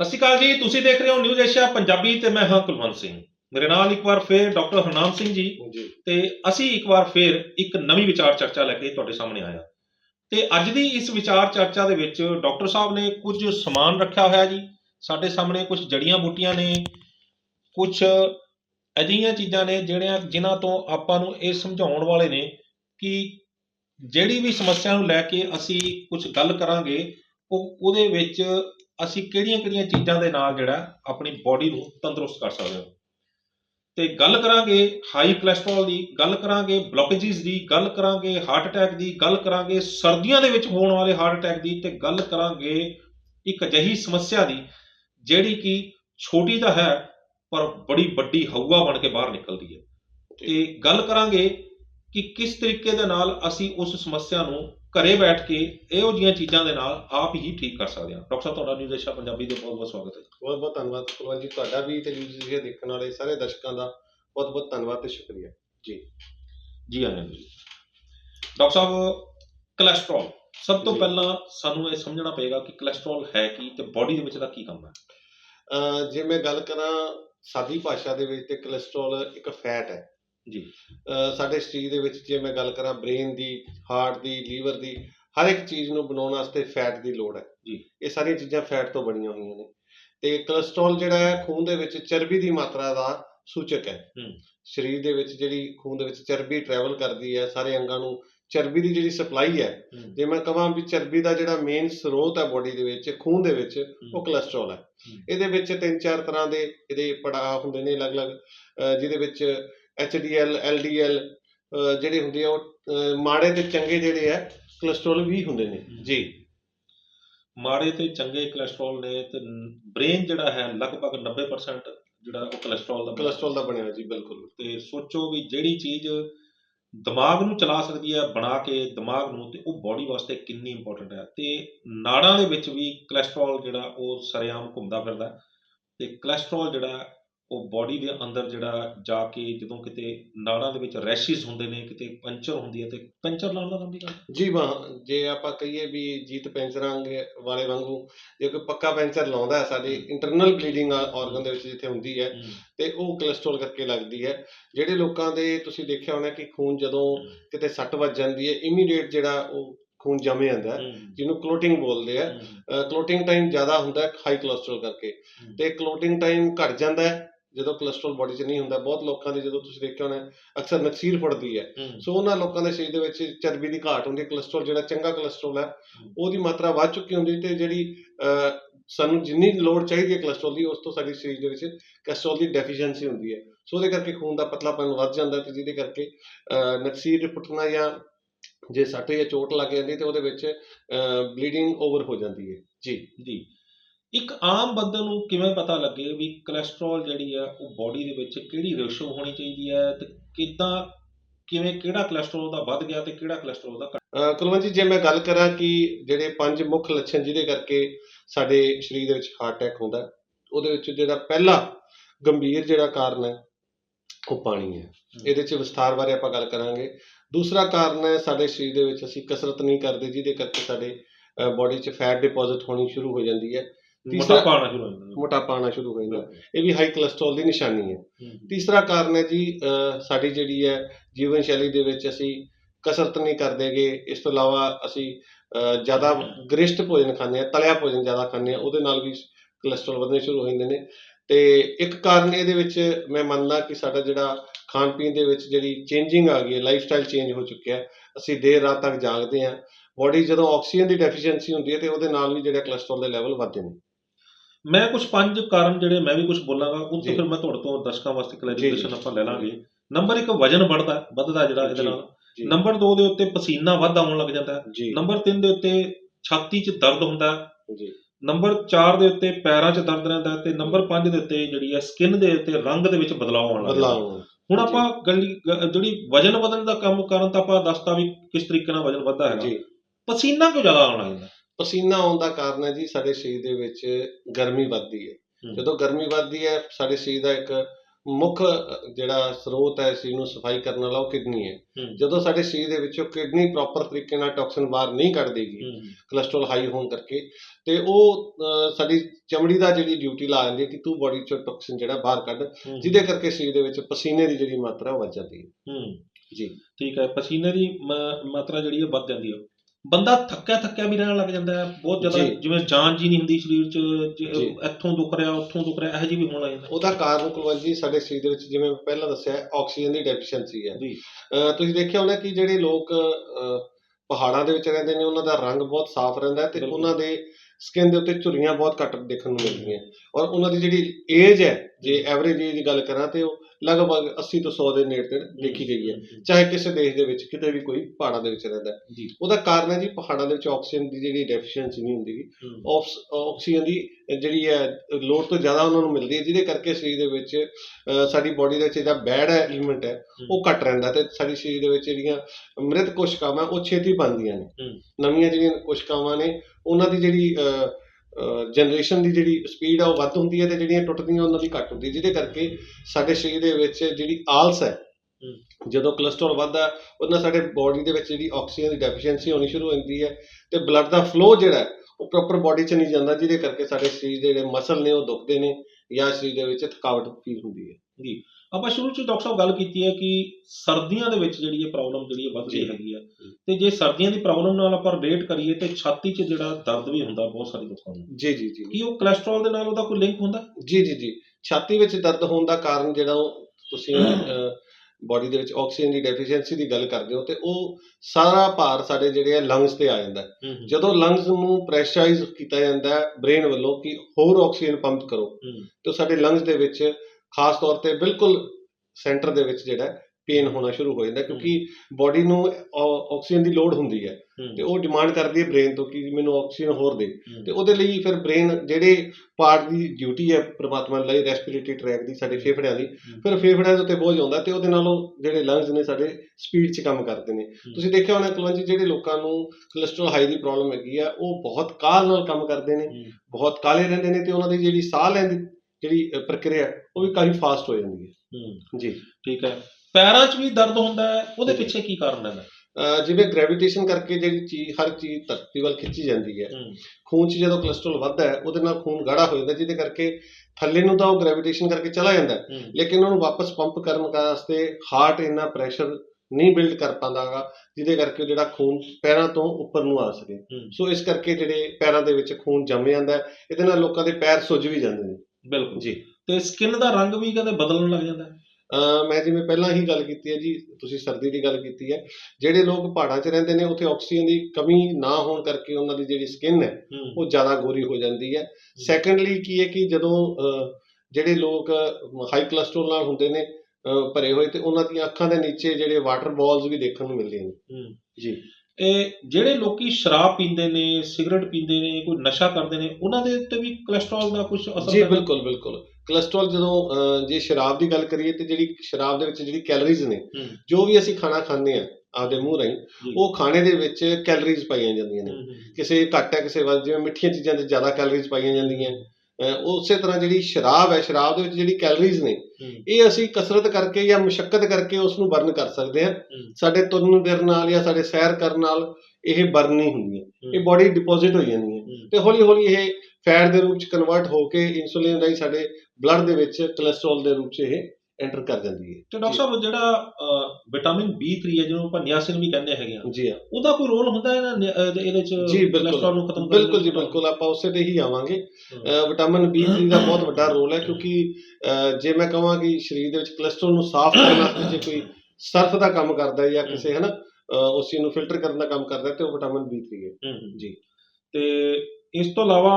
ਸਤਿ ਸ਼੍ਰੀ ਅਕਾਲ ਜੀ ਤੁਸੀਂ ਦੇਖ ਰਹੇ ਹੋ ਨਿਊਜ਼ ਏਸ਼ੀਆ ਪੰਜਾਬੀ ਤੇ ਮੈਂ ਹਾਂ ਕੁਲਵੰਤ ਸਿੰਘ। ਮੇਰੇ ਨਾਲ ਇੱਕ ਵਾਰ ਫੇਰ ਡਾਕਟਰ ਹਰਨਾਮ ਸਿੰਘ ਜੀ। ਤੇ ਅਸੀਂ ਇੱਕ ਵਾਰ ਫੇਰ ਇੱਕ ਨਵੀਂ ਵਿਚਾਰ ਚਰਚਾ ਲੈ ਕੇ ਤੁਹਾਡੇ ਸਾਹਮਣੇ ਆਇਆ ਤੇ ਅੱਜ ਦੀ ਇਸ ਵਿਚਾਰ ਚਰਚਾ ਦੇ ਵਿੱਚ ਡਾਕਟਰ ਸਾਹਿਬ ਨੇ ਕੁਝ ਸਮਾਨ ਰੱਖਿਆ ਹੋਇਆ ਜੀ। ਸਾਡੇ ਸਾਹਮਣੇ ਕੁਝ ਜੜੀਆਂ ਬੂਟੀਆਂ ਨੇ ਕੁਝ ਅਜਿਹੀਆਂ ਚੀਜ਼ਾਂ ਨੇ ਜਿਹੜੀਆਂ ਜਿਨ੍ਹਾਂ ਤੋਂ ਆਪਾਂ ਨੂੰ ਇਹ ਸਮਝਾਉਣ ਵਾਲੇ ਨੇ ਕਿ ਜਿਹੜੀ ਵੀ ਸਮੱਸਿਆ ਨੂੰ ਲੈ ਕੇ ਅਸੀਂ ਕੁਝ ਗੱਲ ਕਰਾਂਗੇ ਉਹ ਉਹਦੇ ਵਿੱਚ ਅਸੀਂ ਕਿਹੜੀਆਂ-ਕਿਹੜੀਆਂ ਚੀਜ਼ਾਂ ਦੇ ਨਾਲ ਜਿਹੜਾ ਆਪਣੀ ਬਾਡੀ ਨੂੰ ਤੰਦਰੁਸਤ ਕਰ ਸਕਦੇ ਹਾਂ। ਤੇ ਗੱਲ ਕਰਾਂਗੇ ਹਾਈ ਕੋਲੇਸਟ੍ਰੋਲ ਦੀ ਗੱਲ ਕਰਾਂਗੇ ਬਲੌਕੇजेस ਦੀ ਗੱਲ ਕਰਾਂਗੇ ਹਾਰਟ ਅਟੈਕ ਦੀ ਗੱਲ ਕਰਾਂਗੇ ਸਰਦੀਆਂ ਦੇ ਵਿੱਚ ਹੋਣ ਵਾਲੇ ਹਾਰਟ ਅਟੈਕ ਦੀ ਤੇ ਗੱਲ ਕਰਾਂਗੇ ਇੱਕ ਅਜਿਹੀ ਸਮੱਸਿਆ ਦੀ ਜਿਹੜੀ ਕਿ ਛੋਟੀ ਤਾਂ ਹੈ ਪਰ ਬੜੀ ਵੱਡੀ ਹਊਆ ਬਣ ਕੇ ਬਾਹਰ ਨਿਕਲਦੀ ਹੈ। ਤੇ ਗੱਲ ਕਰਾਂਗੇ ਕਿ ਕਿਸ ਤਰੀਕੇ ਦੇ ਨਾਲ ਅਸੀਂ ਉਸ ਸਮੱਸਿਆ ਨੂੰ ਘਰੇ ਬੈਠ ਕੇ ਇਹੋ ਜਿਹੀਆਂ ਚੀਜ਼ਾਂ ਦੇ ਨਾਲ ਆਪ ਹੀ ਠੀਕ ਕਰ ਸਕਦੇ ਹਾਂ। ਡਾਕਟਰ ਸਾਹਿਬ ਤੁਹਾਡਾ ਨਿਊਜ਼ ਏਸ਼ੀਆ ਪੰਜਾਬੀ ਦੇ ਬਹੁਤ ਬਹੁਤ ਸਵਾਗਤ ਹੈ ਬਹੁਤ ਬਹੁਤ ਧੰਨਵਾਦ ਕੁਲਵੰਤ ਜੀ। ਤੁਹਾਡਾ ਵੀ ਤੇ ਨਿਊਜ਼ ਇਹ ਦੇਖਣ ਵਾਲੇ ਸਾਰੇ ਦਰਸ਼ਕਾਂ ਦਾ ਬਹੁਤ ਬਹੁਤ ਧੰਨਵਾਦ ਤੇ ਸ਼ੁਕਰੀਆ। ਜੀ। ਆਨੰਦ ਜੀ। ਡਾਕਟਰ ਸਾਹਿਬ ਕੋਲੇਸਟ੍ਰੋਲ ਸਭ ਤੋਂ ਜੀ। ਪਹਿਲਾਂ ਸਾਨੂੰ ਇਹ ਸਮਝਣਾ ਪਏਗਾ ਕਿ ਕੋਲੇਸਟ੍ਰੋਲ ਹੈ ਕੀ ਤੇ ਬਾਡੀ ਦੇ ਵਿੱਚ ਦਾ ਕੀ ਕੰਮ ਹੈ। ਜੇ ਮੈਂ ਗੱਲ ਕਰਾਂ ਸਾਦੀ ਭਾਸ਼ਾ ਦੇ ਵਿੱਚ ਤੇ ਕੋਲੇਸਟ੍ਰੋਲ ਇੱਕ ਫੈਟ ਹੈ। ਜੀ। ਸਾਡੇ ਸਰੀਰ ਦੇ ਵਿੱਚ ਜੇ ਮੈਂ ਗੱਲ ਕਰਾਂ ਬ੍ਰੇਨ ਦੀ ਹਾਰਟ ਦੀ ਲੀਵਰ ਦੀ ਹਰ ਇੱਕ ਚੀਜ਼ ਨੂੰ ਬਣਾਉਣ ਵਾਸਤੇ ਫੈਟ ਦੀ ਲੋੜ ਹੈ। ਜੀ। ਇਹ ਸਾਰੀਆਂ ਚੀਜ਼ਾਂ ਫੈਟ ਤੋਂ ਬਣੀਆਂ ਹੋਈਆਂ ਨੇ। ਤੇ ਕੋਲੇਸਟ੍ਰੋਲ ਜਿਹੜਾ ਹੈ ਖੂਨ ਦੇ ਵਿੱਚ ਚਰਬੀ ਦੀ ਮਾਤਰਾ ਦਾ ਸੂਚਕ ਹੈ। ਸਰੀਰ ਦੇ ਵਿੱਚ ਜਿਹੜੀ ਖੂਨ ਦੇ ਵਿੱਚ ਚਰਬੀ ਟਰੈਵਲ ਕਰਦੀ ਹੈ ਸਾਰੇ ਅੰਗਾਂ ਨੂੰ ਚਰਬੀ ਦੀ ਜਿਹੜੀ ਸਪਲਾਈ ਹੈ ਜੇ ਮੈਂ ਕਹਾਂ ਵੀ ਚਰਬੀ ਦਾ ਜਿਹੜਾ ਮੇਨ ਸਰੋਤ ਹੈ ਬੋਡੀ ਦੇ ਵਿੱਚ ਖੂਨ ਦੇ ਵਿੱਚ ਉਹ ਕੋਲੇਸਟ੍ਰੋਲ ਹੈ। ਇਹਦੇ ਵਿੱਚ ਤਿੰਨ ਚਾਰ ਤਰ੍ਹਾਂ ਦੇ ਇਹਦੇ ਪੜਾਅ ਹੁੰਦੇ ਨੇ ਅਲੱਗ-ਅਲੱਗ। ਜਿਹਦੇ ਵਿੱਚ HDL LDL ਅਹ ਜਿਹੜੇ ਹੁੰਦੇ ਆ ਉਹ ਮਾੜੇ ਤੇ ਚੰਗੇ ਜਿਹੜੇ ਆ ਕੋਲੇਸਟ੍ਰੋਲ ਵੀ ਹੁੰਦੇ ਨੇ। ਜੀ। ਮਾੜੇ ਤੇ ਚੰਗੇ ਕੋਲੇਸਟ੍ਰੋਲ ਨੇ ਤੇ ਬ੍ਰੇਨ ਜਿਹੜਾ ਹੈ ਲਗਭਗ 90% ਜਿਹੜਾ ਉਹ ਕੋਲੇਸਟ੍ਰੋਲ ਦਾ ਕੋਲੇਸਟ੍ਰੋਲ ਦਾ ਬਣਿਆ ਜੀ ਬਿਲਕੁਲ। ਤੇ ਸੋਚੋ ਵੀ ਜਿਹੜੀ ਚੀਜ਼ ਦਿਮਾਗ ਨੂੰ ਚਲਾ ਸਕਦੀ ਹੈ ਬਣਾ ਕੇ ਦਿਮਾਗ ਨੂੰ ਤੇ ਉਹ ਬਾਡੀ ਵਾਸਤੇ ਕਿੰਨੀ ਇੰਪੋਰਟੈਂਟ ਹੈ। ਤੇ ਨਾੜਾਂ ਦੇ ਵਿੱਚ ਵੀ ਕੋਲੇਸਟ੍ਰੋਲ ਜਿਹੜਾ ਉਹ ਸਰੇਆਮ ਘੁੰਮਦਾ ਫਿਰਦਾ ਤੇ ਕੋਲੇਸਟ੍ਰੋਲ ਜਿਹੜਾ ਉਹ ਬਾਡੀ ਦੇ ਅੰਦਰ ਜਿਹੜਾ ਜਾ ਕੇ ਜਦੋਂ ਕਿਤੇ ਨਾੜਾਂ ਦੇ ਵਿੱਚ ਰੈਸ਼ਿਸ ਹੁੰਦੇ ਨੇ ਕਿਤੇ ਪੰਚਰ ਹੁੰਦੀ ਹੈ ਤੇ ਪੰਚਰ ਲਾਉਣ ਦਾ ਕੰਮ ਵੀ ਕਰਦਾ? ਜੀ ਵਾਹ ਜੇ ਆਪਾਂ ਕਹੀਏ ਵੀ ਜੀਤ ਪੈਂਚਰਾਂ ਦੇ ਵਾਲੇ ਵਾਂਗੂ ਜੇ ਕੋਈ ਪੱਕਾ ਪੈਂਚਰ ਲਾਉਂਦਾ ਹੈ ਸਾਡੇ ਇੰਟਰਨਲ ਬਲੀਡਿੰਗ ਆਰਗਨ ਦੇ ਵਿੱਚ ਜਿੱਥੇ ਹੁੰਦੀ ਹੈ ਤੇ ਉਹ ਕੋਲੇਸਟ੍ਰੋਲ ਕਰਕੇ ਲੱਗਦੀ ਹੈ। ਜਿਹੜੇ ਲੋਕਾਂ ਦੇ ਤੁਸੀਂ ਦੇਖਿਆ ਹੋਣਾ ਕਿ ਖੂਨ ਜਦੋਂ ਕਿਤੇ ਸੱਟ ਵੱਜ ਜਾਂਦੀ ਹੈ ਇਮੀਡੀਏਟ ਜਿਹੜਾ ਉਹ ਖੂਨ ਜੰਮ ਜਾਂਦਾ ਜਿਹਨੂੰ ਕਲੋਟਿੰਗ ਬੋਲਦੇ ਆ। ਕਲੋਟਿੰਗ ਟਾਈਮ ਜ਼ਿਆਦਾ ਹੁੰਦਾ ਹੈ ਹਾਈ ਕੋਲੇਸਟ੍ਰੋਲ ਕਰਕੇ। ਤੇ ਕਲੋਟਿੰਗ ਟਾਈਮ ਘਟ ਜਾਂਦਾ ਹੈ ਜਦੋਂ ਕੋਲੇਸਟ੍ਰੋਲ ਬੋਡੀ 'ਚ ਨਹੀਂ ਹੁੰਦਾ ਬਹੁਤ ਲੋਕਾਂ ਦੇ ਜਦੋਂ ਤੁਸੀਂ ਦੇਖਿਆ ਹੋਣਾ ਅਕਸਰ ਨਕਸੀਰ ਫੁੱਟਦੀ ਹੈ। ਸੋ ਉਹਨਾਂ ਲੋਕਾਂ ਦੇ ਸਰੀਰ ਦੇ ਵਿੱਚ ਚਰਬੀ ਦੀ ਘਾਟ ਹੁੰਦੀ ਹੈ ਕੋਲੇਸਟ੍ਰੋਲ ਜਿਹੜਾ ਚੰਗਾ ਕੋਲੇਸਟ੍ਰੋਲ ਹੈ ਉਹਦੀ ਮਾਤਰਾ ਵੱਧ ਚੁੱਕੀ ਹੁੰਦੀ ਤੇ ਜਿਹੜੀ ਸਾਨੂੰ ਜਿੰਨੀ ਲੋੜ ਚਾਹੀਦੀ ਹੈ ਕੋਲੇਸਟ੍ਰੋਲ ਦੀ ਉਸ ਤੋਂ ਸਾਡੀ ਸਰੀਰ ਦੇ ਵਿੱਚ ਕੋਲੇਸਟ੍ਰੋਲ ਦੀ ਡੈਫੀਸ਼ੀਐਂਸੀ ਹੁੰਦੀ ਹੈ। ਸੋ ਉਹਦੇ ਕਰਕੇ ਖੂਨ ਦਾ ਪਤਲਾਪਨ ਵੱਧ ਜਾਂਦਾ ਤੇ ਜਿਹਦੇ ਕਰਕੇ ਨਕਸੀਰ ਫੁੱਟਣਾ ਜਾਂ ਜੇ ਸੱਟ ਜਾਂ ਚੋਟ ਲੱਗ ਜਾਂਦੀ ਤੇ ਉਹਦੇ ਵਿੱਚ ਬਲੀਡਿੰਗ ਓਵਰ ਹੋ ਜਾਂਦੀ ਹੈ। ਜੀ। ਜੀ। ਇੱਕ ਆਮ ਬੰਦੇ ਨੂੰ ਕਿਵੇਂ ਪਤਾ ਲੱਗੇ ਵੀ ਕੋਲੇਸਟ੍ਰੋਲ ਜਿਹੜੀ ਹੈ ਉਹ ਬਾਡੀ ਦੇ ਵਿੱਚ ਕਿਹੜੀ ਰੇਸ਼ੋ ਹੋਣੀ ਚਾਹੀਦੀ ਹੈ ਤੇ ਕਿਦਾਂ ਕਿਵੇਂ ਕਿਹੜਾ ਕੋਲੇਸਟ੍ਰੋਲ ਦਾ ਵੱਧ ਗਿਆ ਤੇ ਕਿਹੜਾ ਕੋਲੇਸਟ੍ਰੋਲ ਦਾ ਘਟ ਕੁਲਵੰਤ ਜੀ ਜੇ ਮੈਂ ਗੱਲ ਕਰਾਂ ਕਿ ਜਿਹੜੇ ਪੰਜ ਮੁੱਖ ਲੱਛਣ ਜਿਹਦੇ ਕਰਕੇ ਸਾਡੇ ਸਰੀਰ ਦੇ ਵਿੱਚ ਹਾਰਟ ਅਟੈਕ ਹੁੰਦਾ ਉਹਦੇ ਵਿੱਚ ਜਿਹੜਾ ਪਹਿਲਾ ਗੰਭੀਰ ਜਿਹੜਾ ਕਾਰਨ ਹੈ ਉਹ ਪਾਣੀ ਹੈ। ਇਹਦੇ ਚ ਵਿਸਥਾਰ ਬਾਰੇ ਆਪਾਂ ਗੱਲ ਕਰਾਂਗੇ। ਦੂਸਰਾ ਕਾਰਨ ਹੈ ਸਾਡੇ ਸਰੀਰ ਦੇ ਵਿੱਚ ਅਸੀਂ ਕਸਰਤ ਨਹੀਂ ਕਰਦੇ ਜਿਹਦੇ ਕਰਕੇ ਸਾਡੇ ਬਾਡੀ 'ਚ ਫੈਟ ਡਿਪੋਜ਼ਿਟ ਹੋਣੀ ਸ਼ੁਰੂ ਹੋ ਜਾਂਦੀ ਹੈ। ਮੋਟਾਪਾ ਆਉਣਾ ਸ਼ੁਰੂ ਹੋ ਜਾਂਦਾ। ਮੋਟਾਪਾ ਆਉਣਾ ਸ਼ੁਰੂ ਹੋ ਜਾਂਦਾ। ਇਹ ਵੀ ਹਾਈ ਕੋਲੇਸਟ੍ਰੋਲ ਦੀ ਨਿਸ਼ਾਨੀ ਹੈ। ਤੀਸਰਾ ਕਾਰਨ ਹੈ ਜੀ ਸਾਡੀ ਜਿਹੜੀ ਹੈ ਜੀਵਨ ਸ਼ੈਲੀ ਦੇ ਵਿੱਚ ਅਸੀਂ ਕਸਰਤ ਨਹੀਂ ਕਰਦੇਗੇ ਇਸ ਤੋਂ ਇਲਾਵਾ ਅਸੀਂ ਜ਼ਿਆਦਾ ਗ੍ਰਿਸ਼ਟ ਭੋਜਨ ਖਾਂਦੇ ਆ ਤਲਿਆ ਭੋਜਨ ਜ਼ਿਆਦਾ ਖਾਂਦੇ ਆ ਉਹਦੇ ਨਾਲ ਵੀ ਕੋਲੇਸਟ੍ਰੋਲ ਵਧਣੇ ਸ਼ੁਰੂ ਹੋ ਜਾਂਦੇ ਨੇ। ਤੇ ਇੱਕ ਕਾਰਨ ਇਹਦੇ ਵਿੱਚ ਮੈਂ ਮੰਨਦਾ ਕਿ ਸਾਡਾ ਜਿਹੜਾ ਖਾਣ ਪੀਣ ਦੇ ਵਿੱਚ ਜਿਹੜੀ ਚੇਂਜਿੰਗ ਆ ਗਈ ਹੈ ਲਾਈਫ ਸਟਾਈਲ ਚੇਂਜ ਹੋ ਚੁੱਕਿਆ ਅਸੀਂ ਦੇਰ ਰਾਤ ਤੱਕ ਜਾਗਦੇ ਆ ਬਾਡੀ ਜਦੋਂ ਆਕਸੀਜਨ ਦੀ ਡੈਫੀਸ਼ੀਐਂਸੀ ਹੁੰਦੀ ਹੈ ਤੇ ਉਹਦੇ ਨਾਲ ਵੀ ਜਿਹੜਾ ਕੋਲੇਸਟ੍ਰੋਲ ਦੇ ਲੈਵਲ ਵੱਧਦੇ ਨੇ। ਮੈਂ ਕੁਝ ਪੰਜ ਕਾਰਨ ਜਿਹੜੇ ਮੈਂ ਵੀ ਕੁਝ ਬੋਲਾਂਗਾ ਉਹ ਤੋਂ। ਫਿਰ ਮੈਂ ਤੁਹਾਡੇ ਤੋਂ ਦਰਸ਼ਕਾਂ ਵਾਸਤੇ ਕਲੈਰੀਫਿਕੇਸ਼ਨ। ਆਪਾਂ ਲੈ ਲਾਂਗੇ ਨੰਬਰ 1 ਵਜਨ ਵਧਦਾ ਵੱਧਦਾ ਜਿਹੜਾ ਇਹਦੇ ਨਾਲ। ਨੰਬਰ 2 ਦੇ ਉੱਤੇ ਪਸੀਨਾ ਵੱਧ ਆਉਣ ਲੱਗ ਜਾਂਦਾ ਹੈ। ਨੰਬਰ 3 ਦੇ ਉੱਤੇ ਛਾਤੀ 'ਚ ਦਰਦ ਹੁੰਦਾ ਹੈ। ਜੀ ਨੰਬਰ 4 ਦੇ ਉੱਤੇ ਪੈਰਾਂ 'ਚ ਦਰਦ ਰਹਿੰਦਾ ਹੈ ਤੇ ਨੰਬਰ 5 ਦੇ ਉੱਤੇ ਜਿਹੜੀ ਹੈ ਸਕਿਨ ਦੇ ਉੱਤੇ ਰੰਗ ਦੇ ਵਿੱਚ ਬਦਲਾਅ ਆਉਣ ਲੱਗ ਜਾਂਦਾ ਬਦਲਾਅ ਹੈ। ਹੋਣਾ। ਆਪਾਂ ਜਿਹੜੀ ਵਜਨ ਵਧਣ ਦਾ ਕੰਮ ਕਰਨ ਤਾਂ ਆਪਾਂ ਦੱਸਤਾ ਵੀ ਕਿਸ ਤਰੀਕੇ ਨਾਲ ਵਜਨ ਵੱਧਦਾ ਹੈਗਾ ਜੀ ਪਸੀਨਾ ਕਿਉਂ ਜ਼ਿਆਦਾ ਆਉਣ ਲੱਗ ਜਾਂਦਾ ਪਸੀਨਾ ਆਉਣ ਦਾ ਕਾਰਨ ਹੈ ਜੀ ਸਾਡੇ ਸਰੀਰ ਦੇ ਵਿੱਚ ਗਰਮੀ ਵੱਧਦੀ ਹੈ। ਜਦੋਂ ਗਰਮੀ ਵੱਧਦੀ ਹੈ ਸਾਡੇ ਸਰੀਰ ਦਾ ਇੱਕ ਮੁੱਖ ਜਿਹੜਾ ਸਰੋਤ ਹੈ ਸਰੀਰ ਨੂੰ ਸਫ਼ਾਈ ਕਰਨ ਵਾਲਾ ਉਹ ਕਿਡਨੀ ਹੈ। ਜਦੋਂ ਸਾਡੇ ਸਰੀਰ ਦੇ ਵਿੱਚੋਂ ਕਿਡਨੀ ਪ੍ਰੋਪਰ ਤਰੀਕੇ ਨਾਲ ਟੌਕਸਿਨ ਬਾਹਰ ਨਹੀਂ ਕੱਢ ਦੇਗੀ ਹੂੰ। ਕੋਲੇਸਟ੍ਰੋਲ ਹਾਈ ਹੋਣ ਕਰਕੇ ਤੇ ਉਹ ਸਾਡੀ ਚਮੜੀ ਦਾ ਜਿਹੜੀ ਡਿਊਟੀ ਲਾ ਜਾਂਦੀ ਹੈ ਕਿ ਤੂੰ ਬੋਡੀ ਚੋਂ ਟੌਕਸਿਨ ਜਿਹੜਾ ਬਾਹਰ ਕੱਢ ਜਿਹਦੇ ਕਰਕੇ ਸਰੀਰ ਦੇ ਵਿੱਚ ਪਸੀਨੇ ਦੀ ਜਿਹੜੀ ਮਾਤਰਾ ਉਹ ਵੱਧ ਜਾਂਦੀ ਹੈ। ਜੀ। ਠੀਕ ਹੈ ਪਸੀਨੇ ਦੀ ਮਾਤਰਾ ਜਿਹੜੀ ਹੈ ਵੱਧ ਜਾਂਦੀ ਹੈ। ਬੰਦਾ ਥੱਕਿਆ ਥੱਕਿਆ ਵੀ ਰਹਿਣ ਲੱਗ ਜਾਂਦਾ ਹੈ ਬਹੁਤ ਜ਼ਿਆਦਾ। ਜਿਵੇਂ ਜਾਨ ਜੀ ਨਹੀਂ ਹੁੰਦੀ ਸਰੀਰ 'ਚ। ਇੱਥੋਂ ਦੁਖ ਰਿਹਾ ਉੱਥੋਂ ਦੁਖ ਰਿਹਾ ਇਹੋ ਜਿਹੀ ਵੀ ਹੋਣ ਲੱਗ ਜਾਂਦਾ ਉਹਦਾ ਕਾਰਨ ਕੁਲਵੰਤ ਜੀ ਸਾਡੇ ਸਰੀਰ ਦੇ ਵਿੱਚ ਜਿਵੇਂ ਪਹਿਲਾਂ ਦੱਸਿਆ ਆਕਸੀਜਨ ਦੀ ਡੈਫੀਸ਼ੀਐਂਸੀ ਹੈ ਤੁਸੀਂ ਦੇਖਿਆ ਹੋਣਾ ਕਿ ਜਿਹੜੇ ਲੋਕ ਪਹਾੜਾਂ ਦੇ ਵਿੱਚ ਰਹਿੰਦੇ ਨੇ ਉਹਨਾਂ ਦਾ ਰੰਗ ਬਹੁਤ ਸਾਫ਼ ਰਹਿੰਦਾ ਤੇ। ਉਹਨਾਂ ਦੇ ਸਕਿਨ ਦੇ ਉੱਤੇ ਝੁਰੀਆਂ ਬਹੁਤ ਘੱਟ ਦੇਖਣ ਨੂੰ ਮਿਲਦੀਆਂ ਔਰ ਉਹਨਾਂ ਦੀ ਜਿਹੜੀ ਏਜ ਹੈ ਜੇ ਐਵਰੇਜ ਏਜ ਦੀ ਗੱਲ ਕਰਾਂ ਤੇ ਉਹ ਲਗਭਗ 80 ਤੋਂ 100 ਦੇ ਨੇੜੇ ਤੇੜੇ ਦੇਖੀ ਗਈ ਹੈ। ਚਾਹੇ ਕਿਸੇ ਦੇਸ਼ ਦੇ ਵਿੱਚ ਕਿਤੇ ਵੀ ਕੋਈ ਪਹਾੜਾਂ ਦੇ ਵਿੱਚ ਰਹਿੰਦਾ ਉਹਦਾ ਕਾਰਨ ਹੈ ਜੀ ਪਹਾੜਾਂ ਦੇ ਵਿੱਚ ਆਕਸੀਜਨ ਦੀ ਜਿਹੜੀ ਡੈਫੀਸ਼ੀਐਂਸੀ ਨਹੀਂ ਹੁੰਦੀ ਆਕਸੀਜਨ ਦੀ ਜਿਹੜੀ ਹੈ ਲੋੜ ਤੋਂ ਜ਼ਿਆਦਾ ਉਹਨਾਂ ਨੂੰ ਮਿਲਦੀ ਹੈ ਜਿਹਦੇ ਕਰਕੇ ਸਰੀਰ ਦੇ ਵਿੱਚ ਸਾਡੀ ਬਾਡੀ ਦੇ ਵਿੱਚ ਜਿਹੜਾ ਬੈਡ ਐਲੀਮੈਂਟ ਹੈ ਉਹ ਘੱਟ ਰਹਿੰਦਾ ਤੇ ਸਾਡੀ ਸਰੀਰ ਦੇ ਵਿੱਚ ਜਿਹੜੀਆਂ ਮ੍ਰਿਤ ਕੋਸ਼ਿਕਾਵਾਂ ਉਹ ਛੇਤੀ ਬਣਦੀਆਂ ਨੇ। ਨਵੀਆਂ ਜਿਹੜੀਆਂ ਕੋਸ਼ਿਕਾਵਾਂ ਨੇ ਉਹਨਾਂ ਦੀ ਜਿਹੜੀ ਜਨਰੇਸ਼ਨ ਦੀ ਜਿਹੜੀ ਸਪੀਡ ਆ ਉਹ ਵੱਧ ਹੁੰਦੀ ਹੈ ਤੇ ਜਿਹੜੀਆਂ ਟੁੱਟਦੀਆਂ ਉਹਨਾਂ ਦੀ ਘੱਟ ਹੁੰਦੀ ਹੈ ਜਿਹਦੇ ਕਰਕੇ ਸਾਡੇ ਸਰੀਰ ਦੇ ਵਿੱਚ ਜਿਹੜੀ ਆਲਸ ਹੈ ਜਦੋਂ ਕੋਲੇਸਟ੍ਰੋਲ ਵੱਧਦਾ ਉਹਦੇ ਨਾਲ ਸਾਡੇ ਬਾਡੀ ਦੇ ਵਿੱਚ ਜਿਹੜੀ ਆਕਸੀਜਨ ਦੀ ਡੈਫੀਸ਼ੀਐਂਸੀ ਹੋਣੀ ਸ਼ੁਰੂ ਹੋ ਜਾਂਦੀ ਹੈ ਤੇ ਬਲੱਡ ਦਾ ਫਲੋ ਜਿਹੜਾ ਉਹ ਪ੍ਰੋਪਰ ਬਾਡੀ 'ਚ ਨਹੀਂ ਜਾਂਦਾ ਜਿਹਦੇ ਕਰਕੇ ਸਾਡੇ ਸਰੀਰ ਦੇ ਜਿਹੜੇ ਮਸਲ ਨੇ ਉਹ ਦੁਖਦੇ ਨੇ ਜਾਂ ਸਰੀਰ ਦੇ ਵਿੱਚ ਥਕਾਵਟ ਫੀਲ ਹੁੰਦੀ ਹੈ। ਜੀ। ਆਪਾਂ ਸ਼ੁਰੂ ਚ ਡਾਕਟਰ ਸਾਹਿਬ ਗੱਲ ਕੀਤੀ ਹੈ ਕਿ ਸਰਦੀਆਂ ਦੇ ਵਿੱਚ ਜਿਹੜੀ ਇਹ ਪ੍ਰੋਬਲਮ ਜਿਹੜੀ ਹੈ ਵੱਧ ਰਹੀ। ਹੈਗੀ ਆ ਤੇ ਜੇ ਸਰਦੀਆਂ ਦੀ ਪ੍ਰੋਬਲਮ ਨਾਲ ਆਪਾਂ ਰਿਲੇਟ ਕਰੀਏ ਤੇ ਛਾਤੀ 'ਚ ਜਿਹੜਾ ਦਰਦ ਵੀ ਹੁੰਦਾ ਬਹੁਤ ਸਾਰੇ ਲੋਕਾਂ ਨੂੰ। ਜੀ ਜੀ ਜੀ। ਕੀ ਉਹ ਕੋਲੇਸਟ੍ਰੋਲ ਦੇ ਨਾਲ ਉਹਦਾ ਕੋਈ ਲਿੰਕ ਹੁੰਦਾ? ਜੀ ਜੀ ਜੀ। ਛਾਤੀ ਵਿੱਚ ਦਰਦ ਹੋਣ ਦਾ ਕਾਰਨ ਜਿਹੜਾ ਉਹ ਤੁਸੀਂ ਬਾਡੀ ਦੇ ਵਿੱਚ ਆਕਸੀਜਨ ਦੀ ਡੈਫੀਸ਼ੀਐਂਸੀ ਦੀ ਗੱਲ ਕਰਦੇ ਹੋ ਤੇ ਉਹ ਸਾਰਾ ਭਾਰ ਸਾਡੇ ਜਿਹੜੇ ਆ ਲੰਗਸ ਤੇ ਆ ਜਾਂਦਾ ਹੈ। ਹੂੰ ਜਦੋਂ ਲੰਗਸ ਨੂੰ ਪ੍ਰੈਸ਼ਰਾਈਜ਼ ਕੀਤਾ ਜਾਂਦਾ ਹੈ ਬ੍ਰੇਨ ਵੱਲੋਂ ਕਿ ਹੋਰ ਆਕਸੀਜਨ ਪੰਪ ਕਰੋ ਹੂੰ। ਤੇ ਸਾਡੇ ਲੰਗਸ ਦੇ ਵਿੱਚ ਖਾਸ ਤੌਰ ਤੇ ਬਿਲਕੁਲ ਸੈਂਟਰ ਦੇ ਵਿੱਚ ਜਿਹੜਾ ਪੇਨ ਹੋਣਾ ਸ਼ੁਰੂ ਹੋ ਜਾਂਦਾ ਕਿਉਂਕਿ ਬਾਡੀ ਨੂੰ ਆਕਸੀਜਨ ਦੀ ਲੋੜ ਹੁੰਦੀ ਹੈ ਤੇ ਉਹ ਡਿਮਾਂਡ ਕਰਦੀ ਹੈ ਬ੍ਰੇਨ ਤੋਂ ਕਿ ਮੈਨੂੰ ਆਕਸੀਜਨ ਹੋਰ ਦੇ। ਤੇ ਉਹਦੇ ਲਈ ਫਿਰ ਬ੍ਰੇਨ ਜਿਹੜੇ ਪਾਰਟ ਦੀ ਡਿਊਟੀ ਹੈ ਪ੍ਰਮਾਤਮਾ ਲਈ ਰੈਸਪੀਰੇਟਰੀ ਟਰੈਕ ਦੀ ਸਾਡੇ ਫੇਫੜਿਆਂ ਦੀ ਫਿਰ ਫੇਫੜਿਆਂ ਦੇ ਉੱਤੇ ਬੋਝ ਆਉਂਦਾ ਤੇ ਉਹਦੇ ਨਾਲੋਂ ਜਿਹੜੇ ਲੰਗਸ ਨੇ ਸਾਡੇ ਸਪੀਡ 'ਚ ਕੰਮ ਕਰਦੇ ਨੇ। ਤੁਸੀਂ ਦੇਖਿਆ ਹੋਣਾ ਕੁਲਵੰਤ ਜੀ ਜਿਹੜੇ ਲੋਕਾਂ ਨੂੰ ਕੋਲੇਸਟ੍ਰੋਲ ਹਾਈ ਦੀ ਪ੍ਰੋਬਲਮ ਹੈਗੀ ਆ ਉਹ ਬਹੁਤ ਕਾਹਲ ਨਾਲ ਕੰਮ ਕਰਦੇ ਨੇ ਬਹੁਤ ਕਾਲੇ ਰਹਿੰਦੇ ਨੇ ਤੇ ਉਹਨਾਂ ਦੀ ਜਿਹੜੀ ਸਾਹ ਲੈਣ ਦੀ ਜਿਹੜੀ ਪ੍ਰਕਿਰਿਆ ਉਹ ਵੀ ਕਾਫੀ ਫਾਸਟ ਹੋ ਜਾਂਦੀ ਹੈ। ਹੂੰ। ਜੀ। ਠੀਕ ਹੈ। ਪੈਰਾਂ 'ਚ ਵੀ ਦਰਦ ਹੁੰਦਾ ਹੈ ਉਹਦੇ। ਪਿੱਛੇ ਕੀ ਕਾਰਨ ਅ, ਜਿਵੇਂ ਗ੍ਰੈਵਿਟੇਸ਼ਨ ਕਰਕੇ ਜਿਹੜੀ ਚੀਜ਼ ਹਰ ਚੀਜ਼ ਧਰਤੀ ਵੱਲ ਖਿੱਚੀ ਜਾਂਦੀ ਹੈ। ਹੂੰ। ਖੂਨ 'ਚ ਜਦੋਂ ਕੋਲੇਸਟ੍ਰੋਲ ਵੱਧਦਾ ਹੈ ਉਹਦੇ ਨਾਲ ਖੂਨ ਗਾੜਾ ਹੋ ਜਾਂਦਾ ਜਿਹਦੇ ਕਰਕੇ ਥੱਲੇ ਨੂੰ ਤਾਂ ਉਹ ਗ੍ਰੈਵਿਟੇਸ਼ਨ ਕਰਕੇ ਚਲਾ ਜਾਂਦਾ ਹੈ, ਹੂੰ। ਲੇਕਿਨ ਉਹਨੂੰ ਵਾਪਸ ਪੰਪ ਕਰਨ ਵਾਸਤੇ ਹਾਰਟ ਇੰਨਾ ਪ੍ਰੈਸ਼ਰ ਨਹੀਂ ਬਿਲਡ ਕਰ ਪਾਉਂਦਾਗਾ ਜਿਹਦੇ ਕਰਕੇ ਜਿਹੜਾ ਖੂਨ ਪੈਰਾਂ ਤੋਂ ਉੱਪਰ ਨੂੰ ਆ ਸਕੇ। ਹੂੰ। ਸੋ ਇਸ ਕਰਕੇ ਜਿਹੜੇ ਪੈਰਾਂ ਦੇ ਵਿੱਚ ਖੂਨ ਜੰਮ ਜਾਂਦਾ ਹੈ ਇਹਦੇ ਨਾਲ ਲੋਕਾਂ ਦੇ ਪੈਰ ਸੁੱਜ ਵੀ ਜਾਂਦੇ ਨੇ। ਬਿਲਕੁਲ। ਜੀ। ਤੇ ਸਕਿਨ ਦਾ ਰੰਗ ਵੀ ਕਹਿੰਦੇ ਬਦਲਣ ਲੱਗ ਜਾਂਦਾ। ਹੈ ਮੈਂ ਜਿਵੇਂ ਪਹਿਲਾਂ ਹੀ ਗੱਲ ਕੀਤੀ ਹੈ ਜੀ ਤੁਸੀਂ ਸਰਦੀ ਦੀ ਗੱਲ ਕੀਤੀ ਹੈ ਜਿਹੜੇ ਲੋਕ ਪਹਾੜਾਂ 'ਚ ਰਹਿੰਦੇ ਨੇ ਉੱਥੇ ਆਕਸੀਜਨ ਦੀ ਕਮੀ ਨਾ ਹੋਣ ਕਰਕੇ ਉਹਨਾਂ ਦੀ ਜਿਹੜੀ ਸਕਿਨ ਹੈ ਉਹ ਜ਼ਿਆਦਾ ਗੋਰੀ ਹੋ ਜਾਂਦੀ ਹੈ। ਸੈਕੰਡਲੀ ਕੀ ਹੈ ਕਿ ਜਦੋਂ ਜਿਹੜੇ ਲੋਕ ਹਾਈ ਕੋਲੇਸਟ੍ਰੋਲ ਨਾਲ ਹੁੰਦੇ ਨੇ ਭਰੇ ਹੋਏ ਤੇ ਉਹਨਾਂ ਦੀਆਂ ਅੱਖਾਂ ਦੇ ਨੀਚੇ ਜਿਹੜੇ ਵਾਟਰ ਬਾਲਸ ਵੀ ਦੇਖਣ ਨੂੰ ਮਿਲਦੀਆਂ ਨੇ। ਜੀ। ਇਹ ਜਿਹੜੇ ਲੋਕੀ ਸ਼ਰਾਬ ਪੀਂਦੇ ਨੇ ਸਿਗਰਟ ਪੀਂਦੇ ਨੇ ਕੋਈ ਨਸ਼ਾ ਕਰਦੇ ਨੇ ਉਹਨਾਂ ਦੇ ਉੱਤੇ ਵੀ ਕੋਲੇਸਟ੍ਰੋਲ ਦਾ ਕੁਝ ਅਸਰ ਜੀ? ਬਿਲਕੁਲ ਬਿਲਕੁਲ। ਕੋਲੇਸਟ੍ਰੋਲ ਜਦੋਂ ਜੇ ਸ਼ਰਾਬ ਦੀ ਗੱਲ ਕਰੀਏ ਤੇ ਜਿਹੜੀ ਸ਼ਰਾਬ ਦੇ ਵਿੱਚ ਜਿਹੜੀ ਕੈਲਰੀਜ਼ ਨੇ ਜੋ ਵੀ ਅਸੀਂ ਖਾਣਾ ਖਾਂਦੇ ਆ ਆਪਦੇ ਮੂੰਹ ਰਾਹੀਂ। ਉਹ ਖਾਣੇ ਦੇ ਵਿੱਚ ਕੈਲਰੀਜ਼ ਪਾਈਆਂ ਜਾਂਦੀਆਂ ਨੇ। ਕਿਸੇ ਘੱਟ ਹੈ ਕਿਸੇ ਵੱਧ ਜਿਵੇਂ ਮਿੱਠੀਆਂ ਚੀਜ਼ਾਂ 'ਚ ਜ਼ਿਆਦਾ ਕੈਲਰੀਜ਼ ਪਾਈਆਂ ਜਾਂਦੀਆਂ। ਉਸੇ ਤਰ੍ਹਾਂ ਜਿਹੜੀ ਸ਼ਰਾਬ ਹੈ ਸ਼ਰਾਬ ਦੇ ਵਿੱਚ ਜਿਹੜੀ ਕੈਲਰੀਜ਼ ਨੇ ਇਹ ਅਸੀਂ ਕਸਰਤ ਕਰਕੇ ਜਾਂ ਮੁਸ਼ਕਲ ਕਰਕੇ ਉਸ ਨੂੰ ਬਰਨ ਕਰ ਸਕਦੇ ਹਾਂ। ਸਾਡੇ ਤੁਰਨ ਫਿਰਨ ਨਾਲ ਜਾਂ ਸਾਡੇ ਸੈਰ ਕਰਨ ਨਾਲ ਇਹ ਬਰਨ ਨਹੀਂ ਹੁੰਦੀਆਂ ਹੂੰ, ਇਹ ਬਾਡੀ ਡਿਪੋਜ਼ਿਟ ਹੋ ਜਾਂਦੀਆਂ ਹੂੰ। ਤੇ ਹੌਲੀ ਹੌਲੀ ਇਹ ਫੈਟ ਦੇ ਰੂਪ ਚ ਕਨਵਰਟ ਹੋ ਕੇ ਇਨਸੂਲਿਨ ਰਾਹੀਂ ਸਾਡੇ ਬਲੱਡ ਦੇ ਵਿੱਚ ਕੋਲੇਸਟ੍ਰੋਲ ਦੇ ਰੂਪ ਚ ਇਹ ਐਂਟਰ ਕਰ ਜਾਂਦੀ ਹੈ ਤੇ ਡਾਕਟਰ ਸਾਹਿਬ ਜਿਹੜਾ ਵਿਟਾਮਿਨ B3 ਹੈ ਜਿਹਨੂੰ ਆਪਾਂ ਨਿਆਸਿਨ ਵੀ ਕਹਿੰਦੇ ਹੈਗੇ ਆ ਜੀ ਹਾਂ ਉਹਦਾ ਕੋਈ ਰੋਲ ਹੁੰਦਾ ਅਹ ਇਹਦੇ ਚ ਜੀ। ਕੋਲੇਸਟ੍ਰੋਲ ਨੂੰ ਖਤਮ ਕਰਨ ਬਿਲਕੁਲ ਜੀ? ਬਿਲਕੁਲ ਆਪਾਂ ਉਸੇ ਤੇ ਹੀ ਆਵਾਂਗੇ ਵਿਟਾਮਿਨ B3 ਦਾ ਬਹੁਤ ਵੱਡਾ ਰੋਲ ਹੈ ਕਿਉਂਕਿ ਜੇ ਮੈਂ ਕਹਾਂ ਕਿ ਸਰੀਰ ਦੇ ਵਿੱਚ ਕੋਲੇਸਟ੍ਰੋਲ ਨੂੰ ਸਾਫ਼ ਕਰਨ ਵਾਸਤੇ ਜੇ ਕੋਈ ਸਰਫ ਦਾ ਕੰਮ ਕਰਦਾ ਹੈ ਜਾਂ ਕਿਸੇ ਹਨਾ ਉਸ ਚੀਜ਼ ਨੂੰ ਫਿਲਟਰ ਕਰਨ ਦਾ ਕੰਮ ਕਰਦਾ ਹੈ ਤੇ ਉਹ ਵਿਟਾਮਿਨ B3 ਹੈ ਹੂੰ, ਹੂੰ। ਜੀ। ਤੇ ਇਸ ਤੋਂ ਇਲਾਵਾ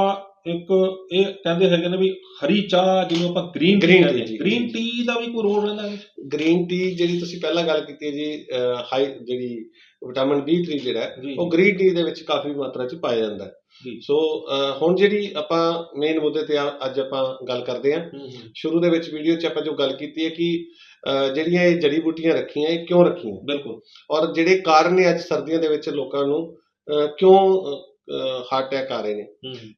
ਇੱਕ ਇਹ ਕਹਿੰਦੇ ਹੈਗੇ ਨੇ ਵੀ ਹਰੀ ਚਾਹ ਜਿਹਨੂੰ ਆਪਾਂ ਗ੍ਰੀਨ ਟੀ Green ਕਹਿੰਦੇ ਜੀ, ਗ੍ਰੀਨ। ਟੀ ਦਾ ਵੀ ਕੋਈ ਰੋਲ ਰਹਿੰਦਾ ਹੈ? ਗ੍ਰੀਨ ਟੀ ਜਿਹੜੀ ਤੁਸੀਂ ਪਹਿਲਾਂ ਗੱਲ ਕੀਤੀ ਹੈ ਜੀ ਹਾਈ ਜਿਹੜੀ ਵਿਟਾਮਿਨ B3 ਜਿਹੜਾ ਹੈ, ਜੀ। ਉਹ ਗ੍ਰੀਨ ਟੀ ਦੇ ਵਿੱਚ ਕਾਫੀ ਮਾਤਰਾ 'ਚ ਪਾਇਆ ਜਾਂਦਾ ਹੈ। ਜੀ। ਸੋ ਅਹ, ਹੁਣ ਜਿਹੜੀ ਆਪਾਂ ਮੇਨ ਮੁੱਦੇ ਤੇ ਆ- ਅੱਜ ਆਪਾਂ ਗੱਲ ਕਰਦੇ ਹਾਂ। ਸ਼ੁਰੂ ਦੇ ਵਿੱਚ ਵੀਡੀਓ 'ਚ ਆਪਾਂ ਜੋ ਗੱਲ ਕੀਤੀ ਹੈ ਕਿ ਅਹ, ਜਿਹੜੀਆਂ ਇਹ ਜੜੀ ਬੂਟੀਆਂ ਰੱਖੀਆਂ ਇਹ ਕਿਉਂ ਰੱਖੀਆਂ? ਬਿਲਕੁਲ। ਔਰ ਜਿਹੜੇ ਕਾਰਨ ਨੇ ਅੱਜ ਸਰਦੀਆਂ ਦੇ ਵਿੱਚ ਲੋਕਾਂ ਨੂੰ ਅਹ, ਕਿਉਂ ਹਾਰਟ ਅਟੈਕ ਆ ਰਹੇ ਨੇ।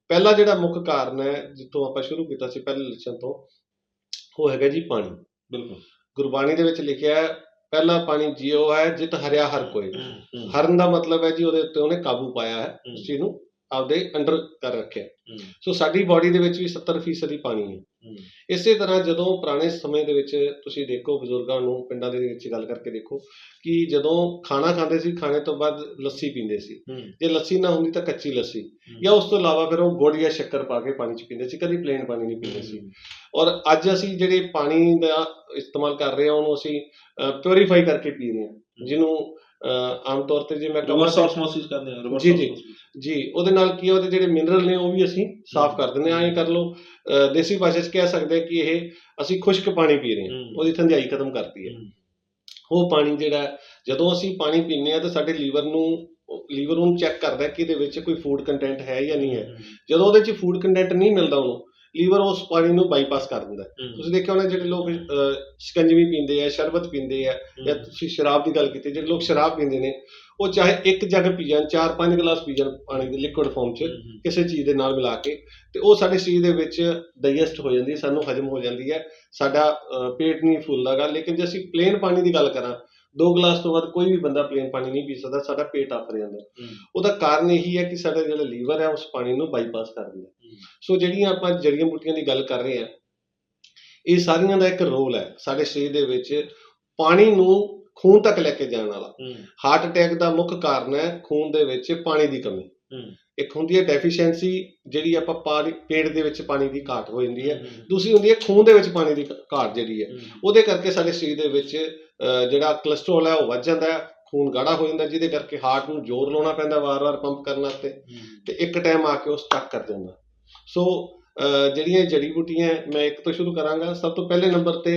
ਪਹਿਲਾ ਜਿਹੜਾ ਮੁੱਖ ਕਾਰਨ ਹੈ ਜਿੱਥੋਂ ਆਪਾਂ ਸ਼ੁਰੂ ਕੀਤਾ ਸੀ ਪਹਿਲੇ ਲੱਛਣ ਤੋਂ ਉਹ ਹੈਗਾ ਜੀ ਪਾਣੀ। ਬਿਲਕੁਲ। ਗੁਰਬਾਣੀ ਦੇ ਵਿੱਚ ਲਿਖਿਆ ਹੈ ਪਹਿਲਾ ਪਾਣੀ ਜਿਉ ਹੈ ਜਿਤ ਹਰਿਆ ਹਰ ਕੋਈ। ਹਰਨ ਦਾ ਮਤਲਬ ਹੈ ਜੀ ਉਹਦੇ ਉੱਤੇ ਉਹਨੇ ਕਾਬੂ ਪਾਇਆ ਹੈ ਹੂੰ, ਉਸ ਚੀਜ਼ ਨੂੰ ਆਪਦੇ ਅੰਡਰ ਕਰ ਰੱਖਿਆ। ਸੋ ਸਾਡੀ ਬਾਡੀ ਦੇ ਵਿੱਚ ਵੀ 70% ਹੀ ਪਾਣੀ ਹੈ। ਇਸੇ ਤਰ੍ਹਾਂ ਜਦੋਂ ਪੁਰਾਣੇ ਸਮੇਂ ਦੇ ਵਿੱਚ ਤੁਸੀਂ ਦੇਖੋ ਬਜ਼ੁਰਗਾਂ ਨੂੰ ਪਿੰਡਾਂ ਦੇ ਵਿੱਚ ਗੱਲ ਕਰਕੇ ਦੇਖੋ ਕਿ ਜਦੋਂ ਖਾਣਾ ਖਾਂਦੇ ਸੀ ਖਾਣੇ ਤੋਂ ਬਾਅਦ ਲੱਸੀ ਪੀਂਦੇ ਸੀ। ਜੇ ਲੱਸੀ ਨਾ ਹੁੰਦੀ ਤਾਂ ਕੱਚੀ ਲੱਸੀ। ਜਾਂ ਉਸ ਤੋਂ ਇਲਾਵਾ ਫਿਰ ਉਹ ਗੁੜ ਜਾਂ ਸ਼ੱਕਰ ਪਾ ਕੇ ਪਾਣੀ ਚ ਪੀਂਦੇ ਸੀ ਕਦੀ ਪਲੇਨ ਪਾਣੀ ਨਹੀਂ ਪੀਂਦੇ ਸੀ। ਔਰ ਅੱਜ ਅਸੀਂ ਜਿਹੜੇ ਪਾਣੀ ਦਾ ਇਸਤੇਮਾਲ ਕਰ ਰਹੇ ਹਾਂ ਉਹਨੂੰ ਅਸੀਂ ਪਿਉਰੀਫਾਈ ਕਰਕੇ ਪੀ ਰਹੇ ਹਾਂ। ਜਿਹਨੂੰ ਆਮ ਤੌਰ ਤੇ ਜੇ ਮੈਂ ਰਿਵਰਸ ਆਸਮੋਸਿਸ ਕਹਿੰਦੇ ਆ reverse ਜੀ, ਜੀ। ਜੀ ਉਹਦੇ ਨਾਲ ਕੀ ਉਹਦੇ ਜਿਹੜੇ ਮਿਨਰਲ ਨੇ ਉਹ ਵੀ ਅਸੀਂ ਸਾਫ਼ ਕਰ ਦਿੰਦੇ ਹਾਂ ਐਂ ਕਰ ਅਹ, ਦੇਸੀ ਭਾਸ਼ਾ 'ਚ ਕਹਿ ਸਕਦੇ ਹਾਂ ਕਿ ਇਹ ਅਸੀਂ ਖੁਸ਼ਕ ਪਾਣੀ ਪੀ ਰਹੇ ਹਾਂ। ਹੂੰ। ਉਹਦੀ ਥੰਧਿਆਈ ਖਤਮ ਕਰਤੀ ਹੈ। ਹੂੰ, ਉਹ ਪਾਣੀ ਜਿਹੜਾ ਹੈ, ਜਦੋਂ ਅਸੀਂ ਪਾਣੀ ਪੀਂਦੇ ਆ ਤਾਂ ਸਾਡੇ ਲੀਵਰ ਨੂੰ ਲੀਵਰ ਨੂੰ ਚੈੱਕ ਕਰਦਾ ਹੈ ਕਿ ਇਹਦੇ ਵਿੱਚ ਕੋਈ ਫੂਡ ਕੰਟੈਂਟ ਹੈ ਜਾਂ ਨਹੀਂ ਹੈ। ਜਦੋਂ ਉਹਦੇ 'ਚ ਫੂਡ ਕੰਟੈਂਟ ਨਹੀਂ ਮਿਲਦਾ ਉਹਨੂੰ ਲੀਵਰ ਉਸ ਪਾਣੀ ਨੂੰ ਬਾਈਪਾਸ ਕਰ ਦਿੰਦਾ ਤੁਸੀਂ ਦੇਖਿਆ ਹੋਣਾ ਜਿਹੜੇ ਲੋਕ ਸ਼ਿਕੰਜਵੀ ਪੀਂਦੇ ਆ ਸ਼ਰਬਤ ਪੀਂਦੇ ਆ ਜਾਂ ਤੁਸੀਂ ਸ਼ਰਾਬ ਦੀ ਗੱਲ ਕੀਤੀ ਜਿਹੜੇ ਲੋਕ ਸ਼ਰਾਬ ਪੀਂਦੇ ਨੇ ਉਹ ਚਾਹੇ ਇੱਕ ਜੱਗ ਪੀ ਜਾਣ ਚਾਰ ਪੰਜ ਗਲਾਸ ਪੀ ਜਾਣ ਪਾਣੀ ਦੇ ਲਿਕੁਇਡ ਫਾਰਮ 'ਚ ਕਿਸੇ ਚੀਜ਼ ਦੇ ਨਾਲ ਮਿਲਾ ਕੇ ਤੇ ਉਹ ਸਾਡੇ ਸਰੀਰ ਦੇ ਵਿੱਚ ਡਾਈਜੈਸਟ ਹੋ ਜਾਂਦੀ ਹੈ ਸਾਨੂੰ ਹਜਮ ਹੋ ਜਾਂਦੀ ਹੈ। ਸਾਡਾ ਪੇਟ ਨਹੀਂ ਫੁੱਲਦਾਗਾ ਲੇਕਿਨ ਜੇ ਅਸੀਂ ਪਲੇਨ ਪਾਣੀ ਦੀ ਗੱਲ ਕਰਾਂ ਦੋ ਗਲਾਸ ਤੋਂ ਬਾਅਦ ਕੋਈ ਵੀ ਬੰਦਾ ਪਲੇਨ ਪਾਣੀ ਨਹੀਂ ਪੀ ਸਕਦਾ ਸਾਡਾ ਪੇਟ ਆਫਰ ਜਾਂਦਾ ਉਹਦਾ ਕਾਰਨ ਇਹੀ ਹੈ ਕਿ ਸਾਡਾ ਜਿਹੜਾ ਲੀਵਰ ਹੈ ਉਸ ਪਾਣੀ ਨੂੰ ਬਾਈਪਾਸ ਕਰ ਦਿੰਦਾ। ਸੋ ਜਿਹੜੀਆਂ ਆਪਾਂ ਜੜੀਆਂ ਬੂਟੀਆਂ ਦੀ ਗੱਲ ਕਰ ਰਹੇ ਹਾਂ ਇਹ ਸਾਰੀਆਂ ਦਾ ਇੱਕ ਰੋਲ ਹੈ ਸਾਡੇ ਸਰੀਰ ਦੇ ਵਿੱਚ ਪਾਣੀ ਨੂੰ ਖੂਨ ਤੱਕ ਲੈ ਕੇ ਜਾਣ ਵਾਲਾ। ਹਾਰਟ ਅਟੈਕ ਦਾ ਮੁੱਖ ਕਾਰਨ ਹੈ ਖੂਨ ਦੇ ਵਿੱਚ ਪਾਣੀ ਦੀ ਕਮੀ। ਇੱਕ ਹੁੰਦੀ ਹੈ ਡੈਫੀਸ਼ੀਐਂਸੀ ਜਿਹੜੀ ਆਪਾਂ ਪਾਣੀ ਪੇਟ ਦੇ ਵਿੱਚ ਪਾਣੀ ਦੀ ਘਾਟ ਹੋ ਜਾਂਦੀ ਹੈ। ਦੂਸਰੀ ਹੁੰਦੀ ਹੈ ਖੂਨ ਦੇ ਵਿੱਚ ਪਾਣੀ ਦੀ ਘਾਟ ਜਿਹੜੀ ਹੈ। ਉਹਦੇ ਕਰਕੇ ਸਾਡੇ ਸਰੀਰ ਦੇ ਵਿੱਚ ਜਿਹੜਾ ਕੋਲੇਸਟ੍ਰੋਲ ਹੈ ਉਹ ਵੱਧ ਜਾਂਦਾ ਹੈ ਖੂਨ ਗਾੜਾ ਹੋ ਜਾਂਦਾ ਜਿਹਦੇ ਕਰਕੇ ਹਾਰਟ ਨੂੰ ਜ਼ੋਰ ਲਾਉਣਾ ਪੈਂਦਾ ਵਾਰ-ਵਾਰ ਪੰਪ ਕਰਨ ਵਾਸਤੇ। ਤੇ ਇੱਕ ਟਾਈਮ ਆ ਕੇ ਉਹ ਸਟਕ ਕਰ ਜਾਂਦਾ। ਸੋ ਜਿਹੜੀਆਂ ਜੜੀ ਬੂਟੀਆਂ ਮੈਂ ਇੱਕ ਤੋਂ ਸ਼ੁਰੂ ਕਰਾਂਗਾ। ਸਭ ਤੋਂ ਪਹਿਲੇ ਨੰਬਰ ਤੇ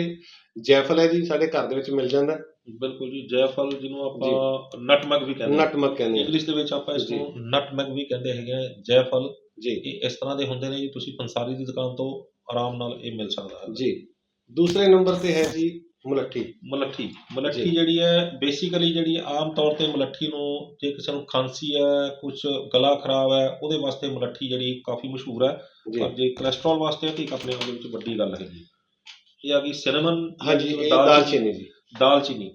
ਜੈਫਲ ਹੈ ਜੀ ਸਾਡੇ ਘਰ ਦੇ ਵਿੱਚ ਮਿਲ ਜਾਂਦਾ। ਬਿਲਕੁਲ ਜੀ ਜੈਫਲ ਜਿਹਨੂੰ ਆਪਾਂ ਨਟਮਗ ਵੀ ਕਹਿੰਦੇ ਹਾਂ। ਨਟਮਕ ਕਹਿੰਦੇ ਇੰਗਲਿਸ਼ ਦੇ ਵਿੱਚ ਆਪਾਂ ਇਸ। ਨੂੰ ਨਟਮਗ ਵੀ ਕਹਿੰਦੇ ਹੈਗੇ ਆ ਜੈਫਲ। ਜੀ। ਇਸ ਤਰ੍ਹਾਂ ਦੇ ਹੁੰਦੇ ਨੇ ਜੀ ਤੁਸੀਂ ਪੰਸਾਰੀ ਦੀ ਦੁਕਾਨ ਤੋਂ ਆਰਾਮ ਨਾਲ ਇਹ ਮਿਲ ਸਕਦਾ ਹੈ। ਜੀ। ਦੂਸਰੇ ਨੰਬਰ ਤੇ ਹੈ ਜੀ ਮੁਲੱਠੀ। ਮਲੱਠੀ। ਮਲੱਠੀ ਜੀ। ਜਿਹੜੀ ਹੈ ਬੇਸਿਕਲੀ ਜਿਹੜੀ ਆਮ ਤੌਰ ਤੇ ਮਲੱਠੀ ਨੂੰ ਜੇ ਕਿਸੇ ਨੂੰ ਖਾਂਸੀ ਹੈ ਕੁਝ ਗਲਾ ਖਰਾਬ ਹੈ ਉਹਦੇ ਵਾਸਤੇ ਮਲੱਠੀ ਜਿਹੜੀ ਕਾਫੀ ਮਸ਼ਹੂਰ ਹੈ। ਜੀ। ਪਰ ਜੇ ਕੋਲੇਸਟ੍ਰੋਲ ਵਾਸਤੇ ਹੈ ਇੱਕ ਆਪਣੇ ਆਪ ਦੇ ਵਿੱਚ ਵੱਡੀ ਗੱਲ ਹੈਗੀ। ਇਹ ਆ ਗਈ ਸਿਨਮਨ ਹਾਂਜੀ ਇਹ ਦਾਲਚੀਨੀ ਜੀ। ਦਾਲਚੀਨੀ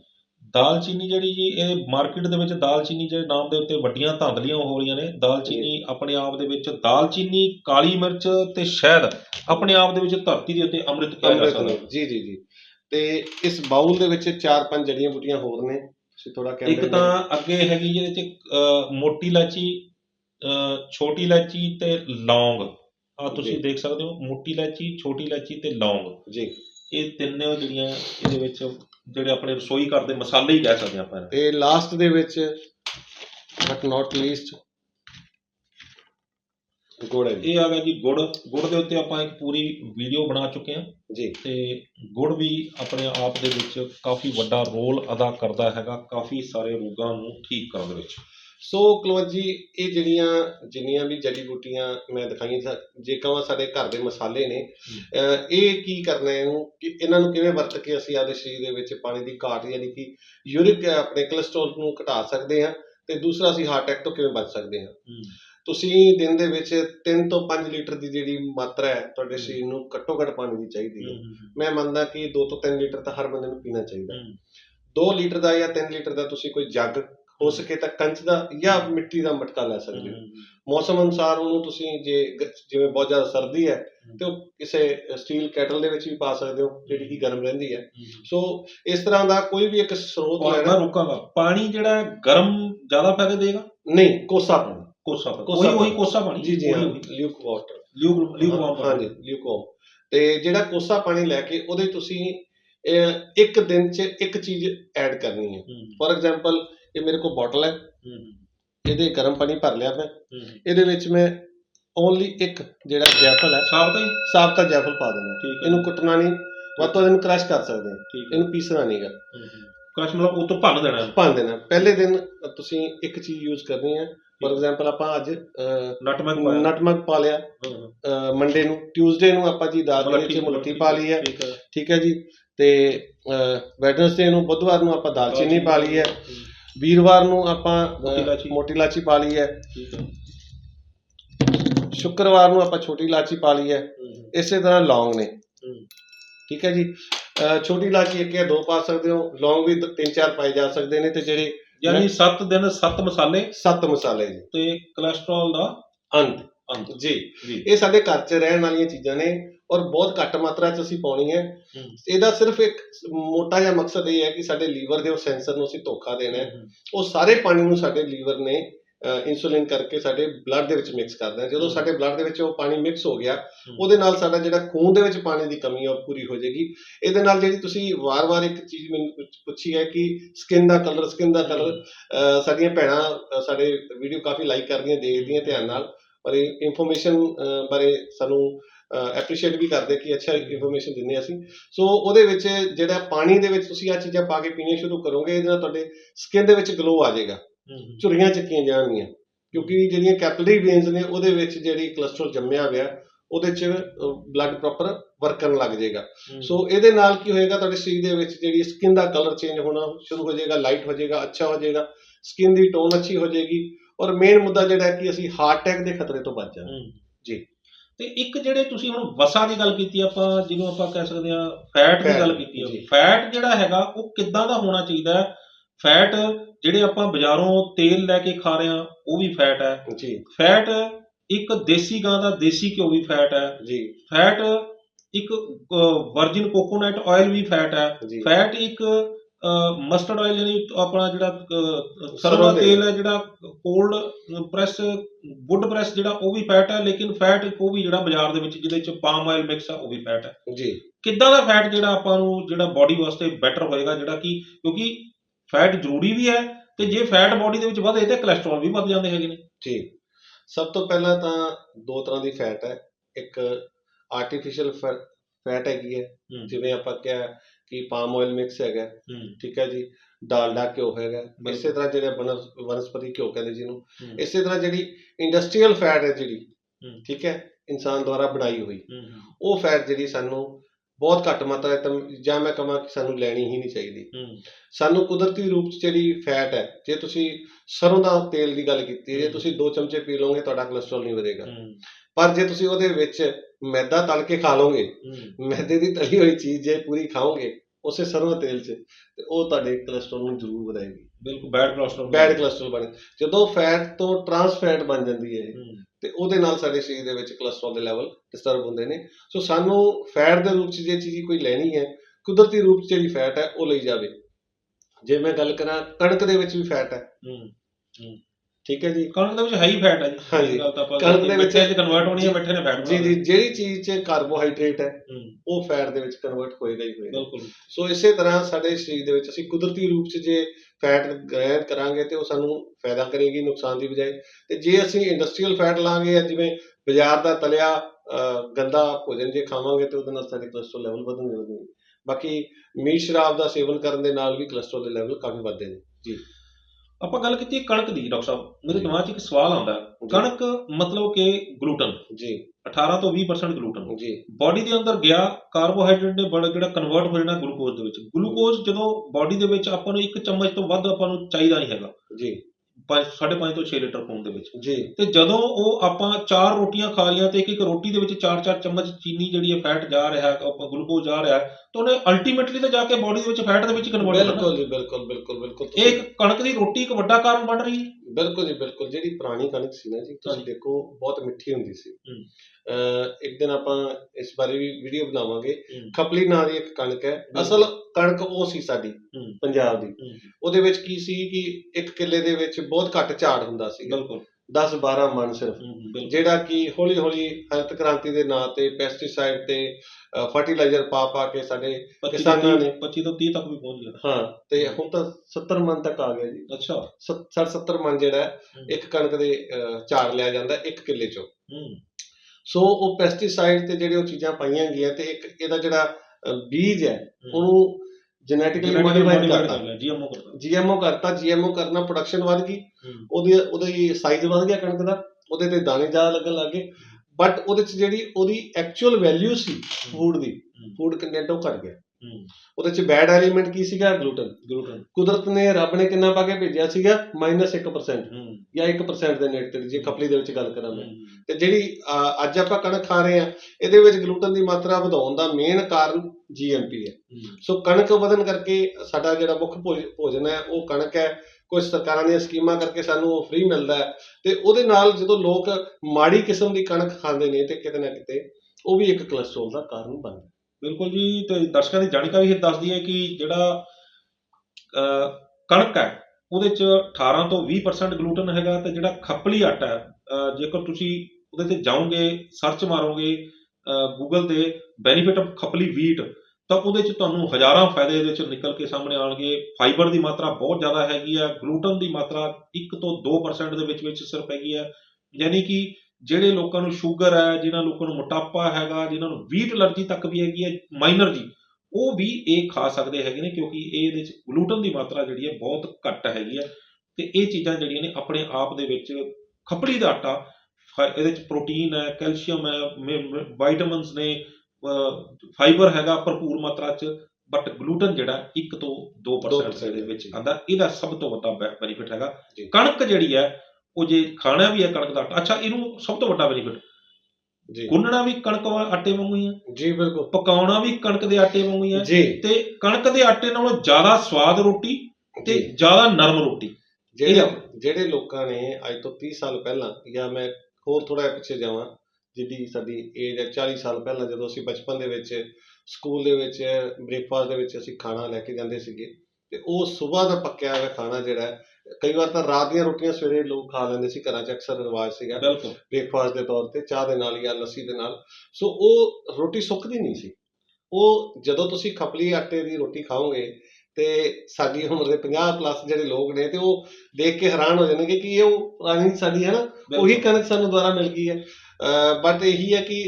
ਦਾਲਚੀਨੀ ਜਿਹੜੀ ਜੀ ਇਹ ਮਾਰਕੀਟ ਦੇ ਵਿੱਚ ਦਾਲਚੀਨੀ ਜਿਹੜੇ ਨਾਮ ਦੇ ਉੱਤੇ ਵੱਡੀਆਂ ਧਾਂਦਲੀਆਂ ਹੋ ਰਹੀਆਂ ਨੇ। ਦਾਲਚੀਨੀ ਆਪਣੇ ਆਪ ਦੇ ਵਿੱਚ ਦਾਲਚੀਨੀ ਕਾਲੀ ਮਿਰਚ ਤੇ ਸ਼ਹਿਦ ਆਪਣੇ ਆਪ ਦੇ ਵਿੱਚ ਧਰਤੀ ਦੇ ਉੱਤੇ ਅੰਮ੍ਰਿਤ ਕਿਹਾ ਜਾ ਸਕਦਾ। ਜੀ ਜੀ ਜੀ। ਤੇ ਇਸ ਬਾਉਲ ਦੇ ਵਿੱਚ ਚਾਰ ਪੰਜ ਜੜੀਆਂ ਬੂਟੀਆਂ ਹੋਰ ਨੇ। ਤੁਸੀਂ ਥੋੜਾ ਇੱਕ ਕੈਮਰੇ ਤਾਂ ਅੱਗੇ ਹੈਗੀ ਜਿਹਦੇ ਚ ਅਹ, ਮੋਟੀ ਇਲਾਚੀ ਅਹ, ਛੋਟੀ ਇਲਾਚੀ ਤੇ ਲੌਂਗ। ਆ ਤੁਸੀਂ। ਦੇਖ ਸਕਦੇ ਹੋ ਮੋਟੀ ਇਲਾਚੀ ਛੋਟੀ ਇਲਾਚੀ ਤੇ ਲੌਂਗ। ਜੀ। ਇਹ ਤਿੰਨੇ ਜਿਹੜੀਆਂ ਇਹਦੇ ਵਿੱਚ ਜਿਹੜੇ ਆਪਣੇ ਰਸੋਈ ਘਰ ਦੇ ਮਸਾਲੇ ਹੀ ਕਹਿ ਸਕਦੇ ਆਪਾਂ। ਤੇ ਲਾਸਟ ਦੇ ਵਿੱਚ ਬਟ ਨਾਟ ਲੀਸਟ ਗੁੜ ਜੀ। ਇਹ ਆ ਗਿਆ ਜੀ ਗੁੜ। ਗੁੜ ਦੇ ਉੱਤੇ ਆਪਾਂ ਇੱਕ ਪੂਰੀ ਵੀਡੀਓ ਬਣਾ ਚੁੱਕੇ ਹਾਂ। ਜੀ। ਤੇ ਗੁੜ ਵੀ ਆਪਣੇ ਆਪ ਦੇ ਵਿੱਚ ਕਾਫੀ ਵੱਡਾ ਰੋਲ ਅਦਾ ਕਰਦਾ ਹੈਗਾ ਕਾਫੀ ਸਾਰੇ ਰੋਗਾਂ ਨੂੰ ਠੀਕ ਕਰਨ ਦੇ ਵਿੱਚ। ਸੋ ਕੁਲਵੰਤ ਜੀ ਇਹ ਜਿਹੜੀਆਂ ਜਿੰਨੀਆਂ ਵੀ ਜੜੀ ਬੂਟੀਆਂ ਮੈਂ ਦਿਖਾਈਆਂ ਜੇ ਕਹਾਂ ਸਾਡੇ ਘਰ ਦੇ ਮਸਾਲੇ ਨੇ ਇਹ ਕੀ ਕਰਨਾ ਹੈ ਇਹਨੂੰ? ਕਿ ਇਹਨਾਂ ਨੂੰ ਕਿਵੇਂ ਵਰਤ ਕੇ ਅਸੀਂ ਆਪਦੇ ਸਰੀਰ ਦੇ ਵਿੱਚ ਪਾਣੀ ਦੀ ਘਾਟ ਯਾਨੀ ਕਿ ਯੂਰਿਕ ਆਪਣੇ ਕੋਲੇਸਟ੍ਰੋਲ ਨੂੰ ਘਟਾ ਸਕਦੇ ਹਾਂ ਤੇ ਦੂਸਰਾ ਅਸੀਂ ਹਾਰਟ ਅਟੈਕ ਤੋਂ ਕਿਵੇਂ ਬਚ ਸਕਦੇ ਹਾਂ। ਤੁਸੀਂ ਦਿਨ ਦੇ ਵਿੱਚ 3 ਤੋਂ 5 ਲੀਟਰ ਦੀ ਜਿਹੜੀ ਮਾਤਰਾ ਹੈ ਤੁਹਾਡੇ। ਸਰੀਰ ਨੂੰ ਘੱਟੋ ਘੱਟ ਪਾਣੀ ਦੀ ਚਾਹੀਦੀ ਹੈ। ਮੈਂ ਮੰਨਦਾ ਕਿ 2 ਤੋਂ 3 ਲੀਟਰ ਤਾਂ ਹਰ ਬੰਦੇ ਨੂੰ ਪੀਣਾ ਚਾਹੀਦਾ। 2 ਲੀਟਰ ਦਾ ਜਾਂ 3 ਲੀਟਰ ਦਾ ਤੁਸੀਂ ਕੋਈ ਜੱਗ ਹੋ ਸਕੇ ਤਾਂ ਕੰਚ ਦਾ ਜਾਂ ਮਿੱਟੀ ਦਾ ਮਟਕਾ ਲੈ ਸਕਦੇ ਹੋ। ਮੌਸਮ ਅਨੁਸਾਰ ਉਹਨੂੰ ਤੁਸੀਂ ਜੇ ਜਿਵੇਂ ਬਹੁਤ ਜ਼ਿਆਦਾ ਸਰਦੀ ਹੈ ਤੇ ਉਹ ਕਿਸੇ ਸਟੀਲ ਕੈਟਲ ਦੇ ਵਿੱਚ ਵੀ ਪਾ ਸਕਦੇ ਹੋ ਜਿਹੜੀ ਕਿ ਗਰਮ ਰਹਿੰਦੀ ਹੈ। ਸੋ ਇਸ ਤਰ੍ਹਾਂ ਦਾ ਕੋਈ ਵੀ ਇੱਕ ਸਰੋਤ ਲੈਣਾ ਰੁਕਾਂਗਾ ਪਾਣੀ ਜਿਹੜਾ ਗਰਮ ਜ਼ਿਆਦਾ ਫਾਇਦੇ ਦੇਗਾ? ਨਹੀਂ ਕੋਸਾ ਪਾਣੀ। ਕੋਸਾ ਪਾਣੀ ਕੋਸਾ ਉਹੀ ਉਹੀ। ਕੋਸਾ ਪਾਣੀ ਜੀ ਜੀ। ਲਿਊਕ ਵਾਟਰ ਲਿਊਕ ਲਿਊਕ ਵਾਰਮ ਹਾਂਜੀ ਲਿਊਕੋਮ ਤੇ ਜਿਹੜਾ ਕੋਸਾ ਪਾਣੀ ਲੈ ਕੇ ਉਹਦੇ ਤੁਸੀਂ ਇੱਕ ਦਿਨ 'ਚ ਇੱਕ ਚੀਜ਼ ਐਡ ਕਰਨੀ ਹੈ। ਫੋਰ ਐਗਜ਼ਾਮਪਲ ਇਹ ਮੇਰੇ ਕੋਲ ਬੋਟਲ ਹੈ। ਇਹਦੇ ਗਰਮ ਪਾਣੀ ਭਰ ਲਿਆ ਮੈਂ। ਇਹਦੇ ਵਿੱਚ ਮੈਂ ਓਨਲੀ ਇੱਕ ਜਿਹੜਾ ਜੈਫਲ ਹੈ ਸਾਬਤ ਹੀ? ਸਾਬਤਾ ਜੈਫਲ ਪਾ ਦੇਣਾ ਇਹਨੂੰ ਕੁੱਟਣਾ ਨਹੀਂ ਵੱਧ ਤੋਂ ਇਹਨੂੰ ਕ੍ਰਸ਼ ਕਰ ਸਕਦੇ ਹਾਂ। ਇਹਨੂੰ ਪੀਸਣਾ ਨਹੀਂਗਾ ਕ੍ਰਸ਼ ਮਤਲਬ ਉਹ ਤੋਂ ਭੰਨ ਦੇਣਾ। ਭੰਨ ਦੇਣਾ। ਪਹਿਲੇ ਦਿਨ ਤੁਸੀਂ ਇੱਕ ਚੀਜ਼ ਯੂਜ਼ ਕਰਨੀ ਹੈ। ਫੋਰ ਐਗਜ਼ਾਮਪਲ ਆਪਾਂ ਅੱਜ ਨਟਮਗ ਨਟਮਗ ਪਾ ਲਿਆ। ਮੰਡੇ ਨੂੰ ਟਿਊਜ਼ਡੇ ਨੂੰ ਆਪਾਂ ਜੀ ਦਾਲ ਦੇ ਮਲੱਠੀ ਪਾ ਲਈ ਹੈ। ਠੀਕ ਹੈ। ਜੀ। ਤੇ ਵੈਡਨਸਡੇ ਨੂੰ ਬੁੱਧਵਾਰ ਨੂੰ ਆਪਾਂ ਦਾਲਚੀਨੀ ਪਾ ਲਈ ਹੈ। ਵੀਰਵਾਰ ਨੂੰ ਆਪਾਂ ਮੋਟੀ ਇਲਾਚੀ। ਪਾ ਲਈ ਹੈ। ਸ਼ੁੱਕਰਵਾਰ ਨੂੰ ਆਪਾਂ ਛੋਟੀ ਇਲਾਚੀ ਪਾ ਲਈ ਹੈ। ਇਸੇ ਤਰ੍ਹਾਂ ਲੌਂਗ ਨੇ। ਠੀਕ ਹੈ ਜੀ। ਛੋਟੀ ਇਲਾਚੀ ਇੱਕ ਜਾਂ ਦੋ ਪਾ ਸਕਦੇ ਹੋ। ਲੌਂਗ ਵੀ ਤਿੰਨ ਚਾਰ ਪਾਏ ਜਾ ਸਕਦੇ ਨੇ ਤੇ ਜਿਹੜੇ ਯਾਨੀ 7 ਦਿਨ 7 ਮਸਾਲੇ। ਸੱਤ ਮਸਾਲੇ ਜੀ। ਤੇ ਕੋਲੇਸਟ੍ਰੋਲ ਦਾ ਅੰਤ। ਅੰਤ। ਜੀ। ਜੀ। ਇਹ ਸਾਡੇ ਘਰ 'ਚ ਰਹਿਣ ਵਾਲੀਆਂ ਚੀਜ਼ਾਂ ਨੇ ਔਰ ਬਹੁਤ ਘੱਟ ਮਾਤਰਾ 'ਚ ਅਸੀਂ ਪਾਉਣੀ ਹੈ। ਇਹਦਾ ਸਿਰਫ ਇੱਕ ਮੋਟਾ ਜਿਹਾ ਮਕਸਦ ਇਹ ਹੈ ਕਿ ਸਾਡੇ ਲੀਵਰ ਦੇ ਉਹ ਸੈਂਸਰ ਨੂੰ ਅਸੀਂ ਧੋਖਾ ਦੇਣਾ ਹੈ। ਉਹ ਸਾਰੇ ਪਾਣੀ ਨੂੰ ਸਾਡੇ ਲੀਵਰ ਨੇ ਇਨਸੂਲਿਨ ਕਰਕੇ ਸਾਡੇ ਬਲੱਡ ਦੇ ਵਿੱਚ ਮਿਕਸ ਕਰਦਾ ਹੈ। ਜਦੋਂ। ਸਾਡੇ ਬਲੱਡ ਦੇ ਵਿੱਚ ਉਹ ਪਾਣੀ ਮਿਕਸ ਹੋ ਗਿਆ। ਉਹਦੇ ਨਾਲ ਸਾਡਾ ਜਿਹੜਾ ਖੂਨ ਦੇ ਵਿੱਚ ਪਾਣੀ ਦੀ ਕਮੀ ਹੈ ਉਹ ਪੂਰੀ ਹੋ ਜਾਏਗੀ। ਇਹਦੇ ਨਾਲ ਜਿਹੜੀ ਤੁਸੀਂ ਵਾਰ-ਵਾਰ ਇੱਕ ਚੀਜ਼ ਮੈਨੂੰ ਪੁੱਛ- ਹੈ ਕਿ ਸਕਿਨ ਦਾ ਕਲਰ ਸਕਿਨ ਦਾ ਕਲਰ ਸਾਡੀਆਂ ਭੈਣਾਂ ਸਾਡੇ ਵੀਡੀਓ ਕਾਫੀ ਲਾਈਕ ਕਰਦੀਆਂ ਦੇਖਦੀਆਂ ਧਿਆਨ ਨਾਲ। ਪਰ ਇਨਫੋਰਮੇਸ਼ਨ ਬਾਰੇ ਸਾਨੂੰ ਐਪਰੀਸ਼ੀਏਟ ਵੀ ਕਰਦੇ ਕਿ ਅੱਛਾ ਇਨਫੋਰਮੇਸ਼ਨ ਦਿੰਦੇ ਅਸੀਂ। ਸੋ ਉਹਦੇ ਵਿੱਚ ਜਿਹੜਾ ਪਾਣੀ ਦੇ ਵਿੱਚ ਤੁਸੀਂ ਆ ਚੀਜ਼ਾਂ ਪਾ ਕੇ ਪੀਣੀਆਂ ਸ਼ੁਰੂ ਕਰੋਗੇ ਇਹਦੇ ਨਾਲ ਤੁਹਾਡੇ ਸਕਿਨ ਦੇ ਵਿੱਚ ਗਲੋ ਆ ਜਾਏਗਾ। ਝੁਰੀਆਂ ਚੱਕੀਆਂ ਜਾਣਗੀਆਂ। ਕਿਉਂਕਿ ਜਿਹੜੀਆਂ ਕੈਪਿਲਰੀ ਵੇਨਸ ਨੇ ਉਹਦੇ ਵਿੱਚ ਜਿਹੜੀ ਕੋਲੇਸਟ੍ਰੋਲ ਜੰਮਿਆ ਹੋਇਆ ਉਹਦੇ ਚ ਬਲੱਡ ਪ੍ਰੋਪਰ ਵਰਕ ਕਰਨ ਲੱਗ ਜਾਏਗਾ। ਸੋ ਇਹਦੇ ਨਾਲ ਕੀ ਹੋਏਗਾ ਤੁਹਾਡੇ ਸਰੀਰ ਦੇ ਵਿੱਚ ਜਿਹੜੀ ਸਕਿਨ ਦਾ ਕਲਰ ਚੇਂਜ ਹੋਣਾ ਸ਼ੁਰੂ ਹੋ ਜਾਏਗਾ ਲਾਈਟ ਹੋ ਜਾਏਗਾ ਅੱਛਾ ਹੋ ਜਾਏਗਾ ਸਕਿਨ ਦੀ ਟੋਨ ਅੱਛੀ ਹੋ ਜਾਏਗੀ। ਔਰ ਮੇਨ ਮੁੱਦਾ ਜਿਹੜਾ ਹੈ ਕਿ ਅਸੀਂ ਹਾਰਟ ਅਟੈਕ ਦੇ ਖਤਰੇ ਤੋਂ ਬਚ ਜਾਵਾਂਗੇ ਜੀ। ਤੇ ਇੱਕ ਜਿਹੜੇ ਤੁਸੀਂ ਹੁਣ ਵਸਾ ਦੀ ਗੱਲ ਕੀਤੀ ਆਪਾਂ ਜਿਹਨੂੰ ਆਪਾਂ ਕਹਿ ਸਕਦੇ ਆ ਫੈਟ ਦੀ ਗੱਲ ਕੀਤੀ ਆ। ਫੈਟ ਜਿਹੜਾ ਹੈਗਾ ਉਹ ਕਿੱਦਾਂ ਦਾ ਹੋਣਾ ਚਾਹੀਦਾ ਹੈ? ਫੈਟ ਜਿਹੜੇ ਆਪਾਂ ਬਾਜ਼ਾਰੋਂ ਤੇਲ ਲੈ ਕੇ ਖਾ ਰਹੇ ਆ ਉਹ ਵੀ ਫੈਟ ਹੈ। ਜੀ। ਫੈਟ ਇੱਕ ਦੇਸੀ ਗਾਂ ਦਾ ਦੇਸੀ ਘਿਓ ਵੀ ਫੈਟ ਹੈ। ਜੀ। ਫੈਟ ਇੱਕ ਵਰਜਿਨ ਕੋਕੋਨਟ ਆਇਲ ਵੀ ਫੈਟ ਹੈ। ਫੈਟ ਇੱਕ ਮਸਟਰਡ ਆਇਲ ਯਾਨੀ ਆਪਣਾ ਜਿਹੜਾ ਸਰੋਂ ਤੇਲ ਹੈ ਜਿਹੜਾ ਕੋਲਡ ਪ੍ਰੈਸ ਵੁੱਡ ਪ੍ਰੈਸ ਜਿਹੜਾ ਉਹ ਵੀ ਫੈਟ ਹੈ ਲੇਕਿਨ ਫੈਟ ਉਹ ਵੀ ਜਿਹੜਾ ਬਾਜ਼ਾਰ ਦੇ ਵਿੱਚ ਜਿਹਦੇ ਚ ਪਾਮ ਆਇਲ ਮਿਕਸ ਆ ਉਹ ਵੀ ਫੈਟ ਹੈ। ਜੀ। ਕਿੱਦਾਂ ਦਾ ਫੈਟ ਜਿਹੜਾ ਆਪਾਂ ਨੂੰ ਜਿਹੜਾ ਬਾਡੀ ਵਾਸਤੇ ਬੈਟਰ ਹੋਏਗਾ ਜਿਹੜਾ ਕਿ ਕਿਉਂਕਿ ਫੈਟ ਜ਼ਰੂਰੀ ਵੀ ਹੈ ਤੇ ਜੇ ਫੈਟ ਬਾਡੀ ਦੇ ਵਿੱਚ ਵਧੇ ਤੇ ਕੋਲੇਸਟ੍ਰੋਲ ਵੀ ਵੱਧ ਜਾਂਦੇ ਹੈਗੇ ਨੇ। ਜੀ। ਸਭ ਤੋਂ ਪਹਿਲਾਂ ਤਾਂ ਦੋ ਤਰ੍ਹਾਂ ਦੀ ਫੈਟ ਹੈ। ਇੱਕ ਆਰਟੀਫੀਸ਼ੀਅਲ ਫੈਟ ਹੈਗੀ ਹੈ। ਜਿਵੇਂ ਆਪਾਂ ਕਿਹਾ ਕਿ ਪਾਮ ਆਇਲ ਮਿਕਸ ਹੈਗਾ। ਠੀਕ ਹੈ ਜੀ। ਡਾਲਡਾ ਘਿਓ ਹੈਗਾ। ਇਸੇ ਤਰ੍ਹਾਂ ਜਿਹੜੇ ਵਨਸਪਤੀ ਘਿਓ ਕਹਿੰਦੇ ਜਿਹਨੂੰ। ਇਸੇ ਤਰ੍ਹਾਂ ਜਿਹੜੀ ਇੰਡਸਟਰੀਅਲ ਫੈਟ ਹੈ ਜਿਹੜੀ। ਠੀਕ ਹੈ। ਇਨਸਾਨ ਦੁਆਰਾ ਬਣਾਈ ਹੋਈ। ਉਹ ਫੈਟ ਜਿਹੜੀ ਸਾਨੂੰ ਬਹੁਤ ਘੱਟ ਮਾਤਰਾ ਤਾਂ ਜਾਂ ਮੈਂ ਕਹਾਂ ਕਿ ਸਾਨੂੰ ਲੈਣੀ ਹੀ ਨਹੀਂ ਚਾਹੀਦੀ। ਸਾਨੂੰ ਕੁਦਰਤੀ ਰੂਪ 'ਚ ਜਿਹੜੀ ਫੈਟ ਹੈ ਜੇ ਤੁਸੀਂ ਸਰੋਂ ਦਾ ਤੇਲ ਦੀ ਗੱਲ ਕੀਤੀ ਜੇ। ਤੁਸੀਂ ਦੋ ਚਮਚੇ ਪੀ ਲਓਗੇ ਤੁਹਾਡਾ ਕੋਲੇਸਟ੍ਰੋਲ ਨਹੀਂ ਵਧੇਗਾ। ਪਰ ਜੇ ਤੁਸੀਂ ਉਹਦੇ ਵਿੱਚ ਮੈਦਾ ਤਲ ਕੇ ਖਾ ਲਓਗੇ ਮੈਦੇ ਦੀ ਤਲੀ ਹੋਈ ਚੀਜ਼ ਜੇ ਪੂਰੀ ਖਾਓਗੇ ਉਸੇ ਸਰੋਂ ਦੇ ਤੇਲ 'ਚ ਤੇ ਉਹ ਤੁਹਾਡੇ ਕੋਲੇਸਟ੍ਰੋਲ ਨੂੰ ਜ਼ਰੂਰ ਵਧਾਏਗੀ। ਬਿਲਕੁਲ ਬੈਡ ਕੋਲੇਸਟ੍ਰੋਲ ਬੈਡ ਕੋਲੇਸਟ੍ਰੋਲ ਬਣੇ। ਜਦੋਂ ਫੈਟ ਤੋਂ ਟਰਾਂਸ ਫੈਟ ਬਣ ਜਾਂਦੀ ਹੂੰ। ਤੇ ਉਹਦੇ ਨਾਲ ਸਾਡੇ ਸਰੀਰ ਦੇ ਵਿੱਚ ਕੋਲੇਸਟ੍ਰੋਲ ਦੇ ਲੈਵਲ ਡਿਸਟਰਬ ਹੁੰਦੇ ਨੇ। ਸੋ ਸਾਨੂੰ ਫੈਟ ਦੇ ਰੂਪ 'ਚ ਜੇ ਚੀਜ਼ ਕੋਈ ਲੈਣੀ ਹੈ ਕੁਦਰਤੀ ਰੂਪ 'ਚ ਜਿਹੜੀ ਫੈਟ ਹੈ ਉਹ ਲਈ ਜਾਵੇ। ਜੇ ਮੈਂ ਗੱਲ ਕਰਾਂ ਕਣਕ ਦੇ ਵਿੱਚ ਵੀ ਫੈਟ ਹੈ। ਹੂੰ ਠੀਕ ਹੈ ਜੀ? ਕਣਕ ਦੇ ਵਿੱਚ ਹੈ ਹੀ ਫੈਟ ਹੈ ਜੀ। ਹਾਂਜੀ। ਇਹ ਕਣਕ ਦੇ ਵਿੱਚ- 'ਚ ਕਨਵਰਟ ਹੋਣੀ ਹੈ ਮਿੱਠੇ ਨੇ ਫੈਟ ਜੀ ਜੀ। ਜਿਹੜੀ ਚੀਜ਼ 'ਚ ਕਾਰਬੋਹਾਈਡਰੇਟ ਹੈ ਹੂੰ। ਉਹ ਫੈਟ ਦੇ ਵਿੱਚ ਕਨਵਰਟ ਹੋਏਗਾ ਹੀ ਹੋਏਗਾ। ਬਿਲਕੁਲ। ਸੋ ਇਸੇ ਤਰ੍ਹਾਂ ਸਾਡੇ ਸਰੀਰ ਦੇ ਵਿੱਚ ਅਸੀਂ ਕੁਦਰਤੀ ਰੂਪ 'ਚ ਜੇ ਫੈਟ ਗ੍ਰਹਿਣ ਕਰਾਂਗੇ ਤੇ ਉਹ ਸਾਨੂੰ ਫਾਇਦਾ ਕਰੇਗੀ ਨੁਕਸਾਨ ਦੀ ਬਜਾਏ। ਤੇ ਜੇ ਅਸੀਂ ਇੰਡਸਟਰੀਅਲ ਫੈਟ ਲਾਂਗੇ ਜਿਵੇਂ ਬਾਜ਼ਾਰ ਦਾ ਤਲਿਆ ਗੰਦਾ ਭੋਜਨ ਜੇ ਖਾਵਾਂਗੇ ਤੇ ਉਹਦੇ ਨਾਲ ਸਾਡੇ ਕੋਲੇਸਟ੍ਰੋਲ ਲੈਵਲ ਵਧਣਗੇ ਵਧਣਗੇ ਬਾਕੀ ਮੀਟ ਸ਼ਰਾਬ ਦਾ ਸੇਵਨ ਕਰਨ ਦੇ ਨਾਲ ਵੀ ਕੋਲੇਸਟ੍ਰੋਲ ਦੇ ਲੈਵਲ ਕਾਫੀ ਵੱਧਦੇ ਨੇ। ਜੀ। ਆਪਾਂ ਗੱਲ ਕੀਤੀ ਕਣਕ ਦੀ ਡਾਕਟਰ ਸਾਹਿਬ। ਮੇਰੇ। ਦਿਮਾਗ 'ਚ ਇੱਕ ਸਵਾਲ ਆਉਂਦਾ। ਕਣਕ ਮਤਲਬ ਕਿ ਗਲੂਟਨ। ਜੀ। 18 ਤੋਂ 20% ਗਲੂਟਨ। ਜੀ। ਬਾਡੀ ਦੇ ਅੰਦਰ ਗਿਆ ਕਾਰਬੋਹਾਈਡਰੇਟ ਨੇ ਬੜਾ ਜਿਹੜਾ ਕਨਵਰਟ ਹੋ ਜਾਣਾ ਗਲੂਕੋਜ਼ ਦੇ ਵਿੱਚ। ਗਲੂਕੋਜ਼ ਜਦੋਂ ਬਾਡੀ ਦੇ ਵਿੱਚ ਆਪਾਂ ਨੂੰ ਇੱਕ ਚਮਚ ਤੋਂ ਵੱਧ ਆਪਾਂ ਨੂੰ ਚਾਹੀਦਾ ਨਹੀਂ ਹੈਗਾ। ਜੀ। 5.5 ਤੋਂ 6 ਲੀਟਰ ਖੂਨ ਦੇ ਵਿੱਚ। ਜੀ। ਤੇ ਜਦੋਂ ਉਹ ਆਪਾਂ ਚਾਰ ਰੋਟੀਆਂ ਖਾ ਲਈਆਂ ਤੇ ਇੱਕ ਇੱਕ ਰੋਟੀ ਦੇ ਵਿੱਚ ਚਾਰ ਚਾਰ ਚਮਚ ਚੀਨੀ ਜਿਹੜੀ ਹੈ ਫੈਟ ਜਾ ਰਿਹਾ ਹੈ ਆਪਾਂ ਗਲੂਕੋਜ਼ ਜਾ ਰਿਹਾ ਹੈ ਤਾਂ ਉਹਨੇ ਅਲਟੀਮੇਟਲੀ ਤਾਂ ਜਾ ਕੇ ਬਾਡੀ ਦੇ ਵਿੱਚ ਫੈਟ ਦੇ ਵਿੱਚ ਕਨਵਰਟ ਬਿਲਕੁਲ ਜੀ ਬਿਲਕੁਲ ਬਿਲਕੁਲ ਬਿਲਕੁਲ। ਇਹ ਇੱਕ ਕਣਕ ਦੀ ਰੋਟੀ ਇੱਕ ਵੱਡਾ ਕਾਰਨ ਬਣ ਰਹੀ ਹੈ। ਬਿਲਕੁਲ ਜੀ ਬਿਲਕੁਲ। ਜਿਹੜੀ ਪੁਰਾਣੀ ਕਣਕ ਸੀ ਨਾ ਜੀ ਤੁਸੀਂ। ਦੇਖੋ ਬਹੁਤ ਮਿੱਠੀ ਹੁੰਦੀ ਸੀ। ਇੱਕ ਦਿਨ ਆਪਾਂ ਇਸ ਬਾਰੇ ਵੀ ਵੀਡੀਓ ਬਣਾਵਾਂਗੇ। ਖਪਲੀ ਨਾਂ ਦੀ ਇੱਕ ਕਣਕ ਹੈ। ਅਸਲ ਕਣਕ ਉਹ ਸੀ ਸਾਡੀ। ਪੰਜਾਬ ਦੀ। ਉਹਦੇ ਵਿੱਚ ਕੀ ਸੀ ਕਿ ਇੱਕ ਕਿੱਲੇ ਦੇ ਵਿੱਚ ਬਹੁਤ ਘੱਟ ਝਾੜ ਹੁੰਦਾ ਸੀ। ਬਿਲਕੁਲ। 10 12 ਮਣ ਸਿਰਫ। ਜਿਹੜਾ ਕਿ ਹੌਲੀ ਹੌਲੀ ਹਰਿਤ ਕ੍ਰਾਂਤੀ ਦੇ ਨਾਂ ਤੇ ਪੈਸਟੀਸਾਈਡ ਤੇ ਫਰਟੀਲਾਈਜ਼ਰ ਪਾ ਪਾ ਕੇ ਸਾਡੇ 25 ਕਿਸਾਨਾਂ ਨੇ 25 ਤੋਂ 30 ਤੱਕ ਵੀ ਪਹੁੰਚ ਗਿਆ। ਹਾਂ ਤੇ ਹੁਣ ਤਾਂ 70 ਮਣ ਤੱਕ ਆ ਗਿਆ ਜੀ। ਅੱਛਾ। 60 70 ਮਣ ਜਿਹੜਾ। ਇੱਕ ਕਣਕ ਦੇ ਝਾੜ ਲਿਆ ਜਾਂਦਾ ਇੱਕ ਕਿੱਲੇ ਚੋਂ। ਸੋ ਉਹ ਪੈਸਟੀਸਾਈਡ ਤੇ ਜਿਹੜੇ ਉਹ ਚੀਜ਼ਾਂ ਪਾਈਆਂ ਗਈਆਂ ਤੇ ਇੱਕ ਇਹਦਾ ਜਿਹੜਾ ਬੀਜ ਹੈ। ਉਹਨੂੰ ਜੈਨੇਟਿਕਲੀ ਮੋਡੀਫਾਈ ਕਰਤਾ। ਜੀਐਮਓ ਕਰਤਾ। ਜੀਐਮਓ ਕਰਤਾ ਜੀਐਮਓ ਕਰਨਾ ਪ੍ਰੋਡਕਸ਼ਨ ਵੱਧ ਗਈ। ਉਹਦੀ ਉਹਦੀ ਸਾਈਜ਼ ਵੱਧ ਗਿਆ ਕਣਕ ਦਾ ਉਹਦੇ ਤੇ ਦਾਣੇ ਜ਼ਿਆਦਾ ਲੱਗਣ ਲੱਗ ਬਟ ਉਹਦੇ ਚ ਜਿਹੜੀ ਉਹਦੀ ਐਕਚੁਅਲ ਵੈਲਿਊ ਸੀ ਫੂਡ ਦੀ। ਫੂਡ ਕੰਟੈਂਟ ਉਹ ਘਟ ਗਿਆ। ਉਹਦੇ ਚ ਬੈਡ ਐਲੀਮੈਂਟ ਕੀ ਸੀਗਾ? ਗਲੂਟਨ ਗਲੂਟਨ ਕੁਦਰਤ ਨੇ ਰੱਬ ਨੇ ਕਿੰਨਾ ਪਾ ਕੇ ਭੇਜਿਆ ਸੀਗਾ? -1% ਹੂੰ। ਜਾਂ 1% ਦੇ ਨੇੜੇ ਤੇੜੇ ਜੇ ਖਪਲੀ ਦੇ ਵਿੱਚ ਗੱਲ ਕਰਾਂ ਮੈਂ। ਤੇ ਜਿਹੜੀ ਅੱਜ ਆਪਾਂ ਕਣਕ ਖਾ ਰਹੇ ਆ ਇਹਦੇ ਵਿੱਚ ਗਲੂਟਨ ਦੀ ਮਾਤਰਾ ਵਧਾਉਣ ਦਾ ਮੇਨ ਕਾਰਨ ਜੀਐਮਪੀ ਹੈ। ਸੋ ਕਣਕ ਵਧਣ ਕਰਕੇ ਸਾਡਾ ਜਿਹੜਾ ਮੁੱਖ ਭੋਜ- ਭੋਜਨ ਹੈ ਉਹ ਕਣਕ ਹੈ। ਕੁਝ ਸਰਕਾਰਾਂ ਦੀਆਂ ਸਕੀਮਾਂ ਕਰਕੇ ਸਾਨੂੰ ਉਹ ਫ੍ਰੀ ਮਿਲਦਾ ਹੈ। ਤੇ ਉਹਦੇ ਨਾਲ ਜਦੋਂ ਲੋਕ ਮਾੜੀ ਕਿਸਮ ਦੀ ਕਣਕ ਖਾਂਦੇ ਨੇ ਤੇ ਕਿਤੇ ਨਾ ਕਿਤੇ ਉਹ ਵੀ ਇੱਕ ਕੋਲੇਸਟ੍ਰੋਲ ਦਾ ਕਾਰਨ ਬਣਦਾ ਬਿਲਕੁਲ ਜੀ ਤੇ ਦਰਸ਼ਕਾਂ ਦੀ ਜਾਣਕਾਰੀ ਇਹ ਦੱਸਦੀ ਹੈ ਕਿ ਜਿਹੜਾ ਕਣਕ ਹੈ ਉਹਦੇ ਚ 18 ਤੋਂ 20% ਗਲੂਟਨ ਹੈਗਾ ਤੇ ਜਿਹੜਾ ਖੱਪਲੀ ਆਟਾ ਜੇਕਰ ਤੁਸੀਂ ਉਹਦੇ ਤੇ ਜਾਓਗੇ ਸਰਚ ਮਾਰੋਗੇ ਗੂਗਲ ਤੇ ਬੈਨੀਫਿਟ ਆਫ ਖਪਲੀ ਵੀਟ ਤਾਂ ਉਹਦੇ ਚ ਤੁਹਾਨੂੰ ਹਜ਼ਾਰਾਂ ਫਾਇਦੇ ਇਹਦੇ ਚ ਨਿਕਲ ਕੇ ਸਾਹਮਣੇ ਆਉਣਗੇ। ਫਾਈਬਰ ਦੀ ਮਾਤਰਾ ਬਹੁਤ ਜ਼ਿਆਦਾ ਹੈਗੀ ਹੈ ਗਲੂਟਨ ਦੀ ਮਾਤਰਾ 1 ਤੋਂ 2% ਦੇ ਵਿੱਚ ਵਿੱਚ ਸਿਰਫ ਹੈਗੀ ਹੈ ਯਾਨੀ ਕਿ ਜਿਹੜੇ ਲੋਕਾਂ ਨੂੰ ਸ਼ੂਗਰ ਹੈ, ਜਿਨ੍ਹਾਂ ਲੋਕਾਂ ਨੂੰ ਮੋਟਾਪਾ ਹੈਗਾ, ਜਿਨ੍ਹਾਂ ਨੂੰ ਵੀਟ ਅਲਰਜੀ ਤੱਕ ਵੀ ਹੈਗੀ ਹੈ ਮਾਈਨਰ ਜੀ, ਉਹ ਵੀ ਇਹ ਖਾ ਸਕਦੇ ਹੈਗੇ ਨੇ, ਕਿਉਂਕਿ ਇਹ ਇਹਦੇ ਚ ਗਲੂਟਨ ਦੀ ਮਾਤਰਾ ਜਿਹੜੀ ਹੈ ਬਹੁਤ ਘੱਟ ਹੈਗੀ ਹੈ ਤੇ ਇਹ ਚੀਜ਼ਾਂ ਜਿਹੜੀਆਂ ਨੇ ਆਪਣੇ ਆਪ ਦੇ ਵਿੱਚ ਖਪੜੀ ਦਾ ਆਟਾ ਇਹਦੇ ਚ ਪ੍ਰੋਟੀਨ ਹੈ ਕੈਲਸ਼ੀਅਮ ਹੈ ਵਿਟਾਮਿਨਸ ਨੇ ਫਾਈਬਰ ਹੈਗਾ ਭਰਪੂਰ ਮਾਤਰਾ ਚ ਬਟ ਗਲੂਟਨ ਜਿਹੜਾ 1 ਤੋਂ 2% ਦੇ ਵਿੱਚ ਆਂਦਾ। ਇਹਦਾ ਸਭ ਤੋਂ ਵੱਡਾ ਬੈਨੀਫਿਟ ਹੈਗਾ। ਕਣਕ ਜਿਹੜੀ ਹੈ ਉਹ ਜੇ ਖਾਣਾ ਵੀ ਹੈ ਕਣਕ ਦਾ ਆਟਾ ਅੱਛਾ ਇਹਨੂੰ ਸਭ ਤੋਂ ਵੱਡਾ ਬੈਨੀਫਿਟ ਜੀ। ਗੁੰਨਣਾ ਵੀ ਕਣਕ ਆਟੇ ਵਾਂਗੂ ਹੀ ਹੈ। ਜੀ ਬਿਲਕੁਲ। ਪਕਾਉਣਾ ਵੀ ਕਣਕ ਦੇ ਆਟੇ ਵਾਂਗੂ ਹੀ ਹੈ। ਤੇ ਕਣਕ ਦੇ ਆਟੇ ਨਾਲੋਂ ਜ਼ਿਆਦਾ ਸਵਾਦ ਰੋਟੀ ਤੇ। ਜ਼ਿਆਦਾ ਨਰਮ ਰੋਟੀ। ਜਿਹੜੇ ਜਿਹੜੇ ਲੋਕਾਂ ਨੇ ਅੱਜ ਤੋਂ 30 ਸਾਲ ਪਹਿਲਾਂ ਜਾਂ ਮੈਂ ਹੋਰ ਥੋੜਾ ਜਿਹਾ ਪਿੱਛੇ ਜਾਵਾਂ ਜਿੱਦੀ ਸਾਡੀ ਏਜ ਹੈ 40 ਸਾਲ ਪਹਿਲਾਂ ਜਦੋਂ ਅਸੀਂ ਬਚਪਨ ਦੇ ਵਿੱਚ ਸਕੂਲ ਦੇ ਵਿੱਚ ਬ੍ਰੇਕਫਾਸਟ ਦੇ ਵਿੱਚ ਅਸੀਂ ਖਾਣਾ ਲੈ ਕੇ ਜਾਂਦੇ ਸੀਗੇ ਤੇ ਉਹ ਸਵੇਰ ਦਾ ਪੱਕਿਆ ਹੋਇਆ ਖਾਣਾ ਜਿਹੜਾ ਕਈ ਵਾਰ ਤਾਂ ਰਾਤ ਦੀਆਂ ਰੋਟੀਆਂ ਸਵੇਰੇ ਲੋਕ ਖਾ ਲੈਂਦੇ ਸੀ ਘਰਾਂ 'ਚ ਅਕਸਰ ਰਿਵਾਜ ਸੀਗਾ ਬਿਲਕੁਲ। ਬ੍ਰੇਕਫਾਸਟ ਦੇ ਤੌਰ ਤੇ ਚਾਹ ਦੇ ਨਾਲ ਜਾਂ ਲੱਸੀ ਦੇ ਨਾਲ ਸੋ ਉਹ ਰੋਟੀ ਸੁੱਕਦੀ ਨਹੀਂ ਸੀ। ਉਹ ਜਦੋਂ ਤੁਸੀਂ ਖਪਲੀ ਆਟੇ ਦੀ ਰੋਟੀ ਖਾਓਗੇ ਤੇ ਸਾਡੀ ਉਮਰ ਦੇ 50 ਪਲੱਸ ਜਿਹੜੇ ਲੋਕ ਨੇ ਤੇ ਉਹ ਦੇਖ ਕੇ ਹੈਰਾਨ ਹੋ ਜਾਣਗੇ ਕਿ ਇਹ ਉਹ ਪੁਰਾਣੀ ਸਾਡੀ ਹੈ ਨਾ ਉਹੀ ਕਣਕ ਸਾਨੂੰ ਦੁਬਾਰਾ ਮਿਲ ਗਈ ਹੈ। ਬਟ ਇਹੀ ਹੈ ਕਿ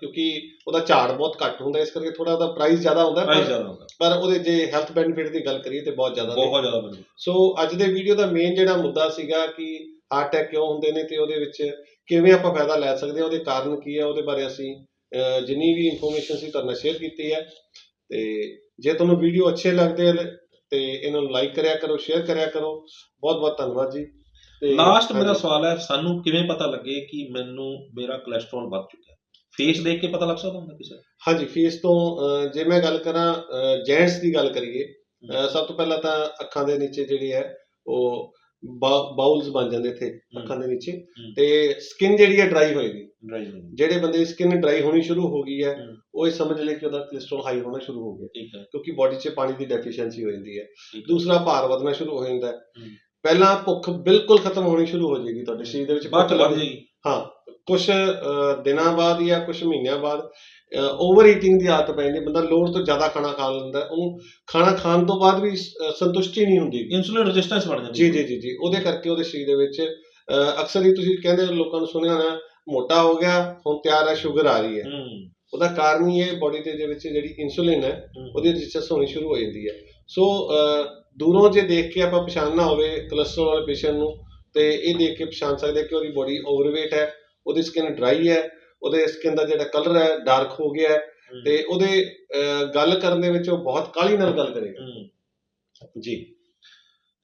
ਕਿਉਂਕਿ ਉਹਦਾ ਝਾੜ ਬਹੁਤ ਘੱਟ ਹੁੰਦਾ ਇਸ ਕਰਕੇ ਥੋੜਾ ਉਹਦਾ ਪ੍ਰਾਈਸ ਜ਼ਿਆਦਾ ਹੁੰਦਾ ਪਰ- ਉਹਦੇ ਜੇ ਹੈਲਥ ਬੈਨੀਫਿਟ ਦੀ ਗੱਲ ਕਰੀਏ ਤੇ ਬਹੁਤ ਜ਼ਿਆਦਾ ਬਹੁਤ ਜ਼ਿਆਦਾ। ਸੋ ਅੱਜ ਦੇ ਵੀਡੀਓ ਦਾ ਮੇਨ ਜਿਹੜਾ ਮੁੱਦਾ ਸੀਗਾ ਕਿ ਹਾਰਟ ਅਟੈਕ ਕਿਉਂ ਹੁੰਦੇ ਨੇ ਤੇ ਉਹਦੇ ਵਿੱਚ ਕਿਵੇਂ ਆਪਾਂ ਫਾਇਦਾ ਲੈ ਸਕਦੇ ਹਾਂ ਉਹਦੇ ਕਾਰਨ ਕੀ ਹੈ ਉਹਦੇ ਬਾਰੇ ਅਸੀਂ ਜਿੰਨੀ ਵੀ ਇਨਫੋਰਮੇਸ਼ਨ ਸੀ ਤੁਹਾਡੇ ਨਾਲ ਸ਼ੇਅਰ ਕੀਤੀ ਹੈ ਤੇ ਜੇ ਤੁਹਾਨੂੰ ਵੀਡੀਓ ਅੱਛੇ ਲੱਗਦੇ ਨੇ ਤੇ ਇਹਨਾਂ ਨੂੰ ਲਾਈਕ ਕਰਿਆ ਕਰੋ ਸ਼ੇਅਰ ਕਰਿਆ ਕਰੋ ਬਹੁਤ ਬਹੁਤ ਧੰਨਵਾਦ ਜੀ ਤੇ ਲਾਸਟ ਮੇਰਾ। ਸਵਾਲ ਹੈ ਸਾਨੂੰ ਕਿਵੇਂ ਪਤਾ ਲੱਗੇ ਕਿ ਮੈਨੂੰ ਮੇਰਾ ਕੋਲੇਸਟ੍ਰੋਲ ਵੱਧ ਚੁੱਕਿਆ ਫੇਸ ਦੇਖ ਕੇ ਪਤਾ ਲੱਗ ਸਕਦਾ ਹੁੰਦਾ ਕਿਸੇ? ਹਾਂਜੀ ਫੇਸ ਤੋਂ ਜੇ ਮੈਂ ਗੱਲ ਕਰਾਂ ਜੈਂਟਸ ਦੀ ਗੱਲ ਕਰੀਏ ਸਭ ਤੋਂ ਪਹਿਲਾਂ ਤਾਂ ਅੱਖਾਂ ਦੇ ਨੀਚੇ ਜਿਹੜੀ ਹੈ ਉਹ ਬਾਉਲਸ ਬਣ ਜਾਂਦੇ ਇੱਥੇ ਅੱਖਾਂ ਦੇ ਹਮ। ਤੇ ਸਕਿਨ ਜਿਹੜੀ ਹੈ ਡਰਾਈ ਹੋਏਗੀ Dry ਹੋਣੀ। ਜਿਹੜੇ ਬੰਦੇ ਦੀ ਸਕਿਨ ਡਰਾਈ ਹੋਣੀ ਸ਼ੁਰੂ ਹੋ ਗਈ ਹੈ। ਉਹ ਇਹ ਸਮਝ ਲੈ ਕਿ ਉਹਦਾ ਕੋਲੇਸਟ੍ਰੋਲ ਹਾਈ ਹੋਣਾ ਸ਼ੁਰੂ ਹੋ ਗਿਆ ਠੀਕ ਹੈ ਕਿਉਂਕਿ ਬਾਡੀ 'ਚ ਪਾਣੀ ਦੀ ਡੈਫੀਸ਼ੀਐਂਸੀ ਹੋ ਜਾਂਦੀ ਹੈ। ਦੂਸਰਾ ਭਾਰ ਵਧਣਾ ਸ਼ੁਰੂ ਹੋ ਜਾਂਦਾ ਹੈ। ਪਹਿਲਾਂ ਭੁੱਖ ਬਿਲਕੁਲ ਖਤਮ ਹੋਣੀ ਸ਼ੁਰੂ ਹੋ ਜਾਏਗੀ ਤੁਹਾਡੇ ਸਰੀਰ ਦੇ ਵਿੱਚ ਭੁੱਖ ਲੱਗ- ਜਾਏਗੀ ਹਾਂ ਕੁਝ ਦਿਨਾਂ ਬਾਅਦ ਜਾਂ ਕੁਝ ਮਹੀਨਿਆਂ ਬਾਅਦ ਓਵਰ ਈਟਿੰਗ ਦੀ ਆਦਤ ਪੈ ਜਾਂਦੀ ਹੈ। ਬੰਦਾ ਲੋੜ ਤੋਂ ਜ਼ਿਆਦਾ ਖਾਣਾ ਖਾ ਲੈਂਦਾ ਹੈ। ਉਹਨੂੰ ਖਾਣਾ ਖਾਣ ਤੋਂ ਬਾਅਦ ਵੀ ਸੰਤੁਸ਼ਟੀ ਨਹੀਂ ਹੁੰਦੀ ਇਨਸੂਲਿਨ ਰੈਜ਼ਿਸਟੈਂਸ ਬਣ ਜਾਂਦੀ ਜੀ ਜੀ ਜੀ ਜੀ ਉਹਦੇ ਕਰਕੇ ਉਹਦੇ ਸਰੀਰ ਦੇ ਵਿੱਚ ਅਕਸਰ ਹੀ ਤੁਸੀਂ ਕਹਿੰਦੇ ਹੋ, ਲੋਕਾਂ ਨੂੰ ਸੁਣਿਆ ਹੋਣਾ ਮੋਟਾ ਹੋ ਗਿਆ ਹੁਣ ਤਿਆਰ ਹੈ ਸ਼ੂਗਰ ਆ ਰਹੀ ਹੈ ਹੂੰ ਉਹਦਾ ਕਾਰਨ ਹੀ ਇਹ ਬਾਡੀ ਦੇ ਵਿੱਚ ਜਿਹੜੀ ਇਨਸੂਲਿਨ ਹੈ ਹੂੰ। ਉਹਦੀ ਰਜਿਸਟੈਂਸ ਹੋਣੀ ਸ਼ੁਰੂ ਹੋ ਜਾਂਦੀ ਹੈ ਸੋ ਦੂਰੋਂ ਜੇ ਦੇਖ ਕੇ ਆਪਾਂ ਪਛਾਣਨਾ ਹੋਵੇ ਕੋਲੇਸਟ੍ਰੋਲ ਵਾਲੇ ਪੇਸ਼ੈਂਟ ਨੂੰ ਤੇ ਇਹ ਦੇਖ ਕੇ ਪਛਾਣ ਸਕਦੇ ਹਾਂ ਕਿ ਉਹਦੀ ਬਾਡੀ ਓਵਰਵੇਟ ਹੈ ਉਹਦੀ ਸਕਿਨ ਡਰਾਈ ਹੈ ਉਹਦੇ ਸਕਿਨ ਦਾ ਜਿਹੜਾ ਕਲਰ ਹੈ ਡਾਰਕ ਹੋ ਗਿਆ। ਤੇ ਉਹਦੇ ਗੱਲ ਕਰਨ ਦੇ ਵਿੱਚ ਉਹ ਬਹੁਤ ਕਾਹਲੀ ਨਾਲ ਗੱਲ ਕਰੇਗਾ। ਜੀ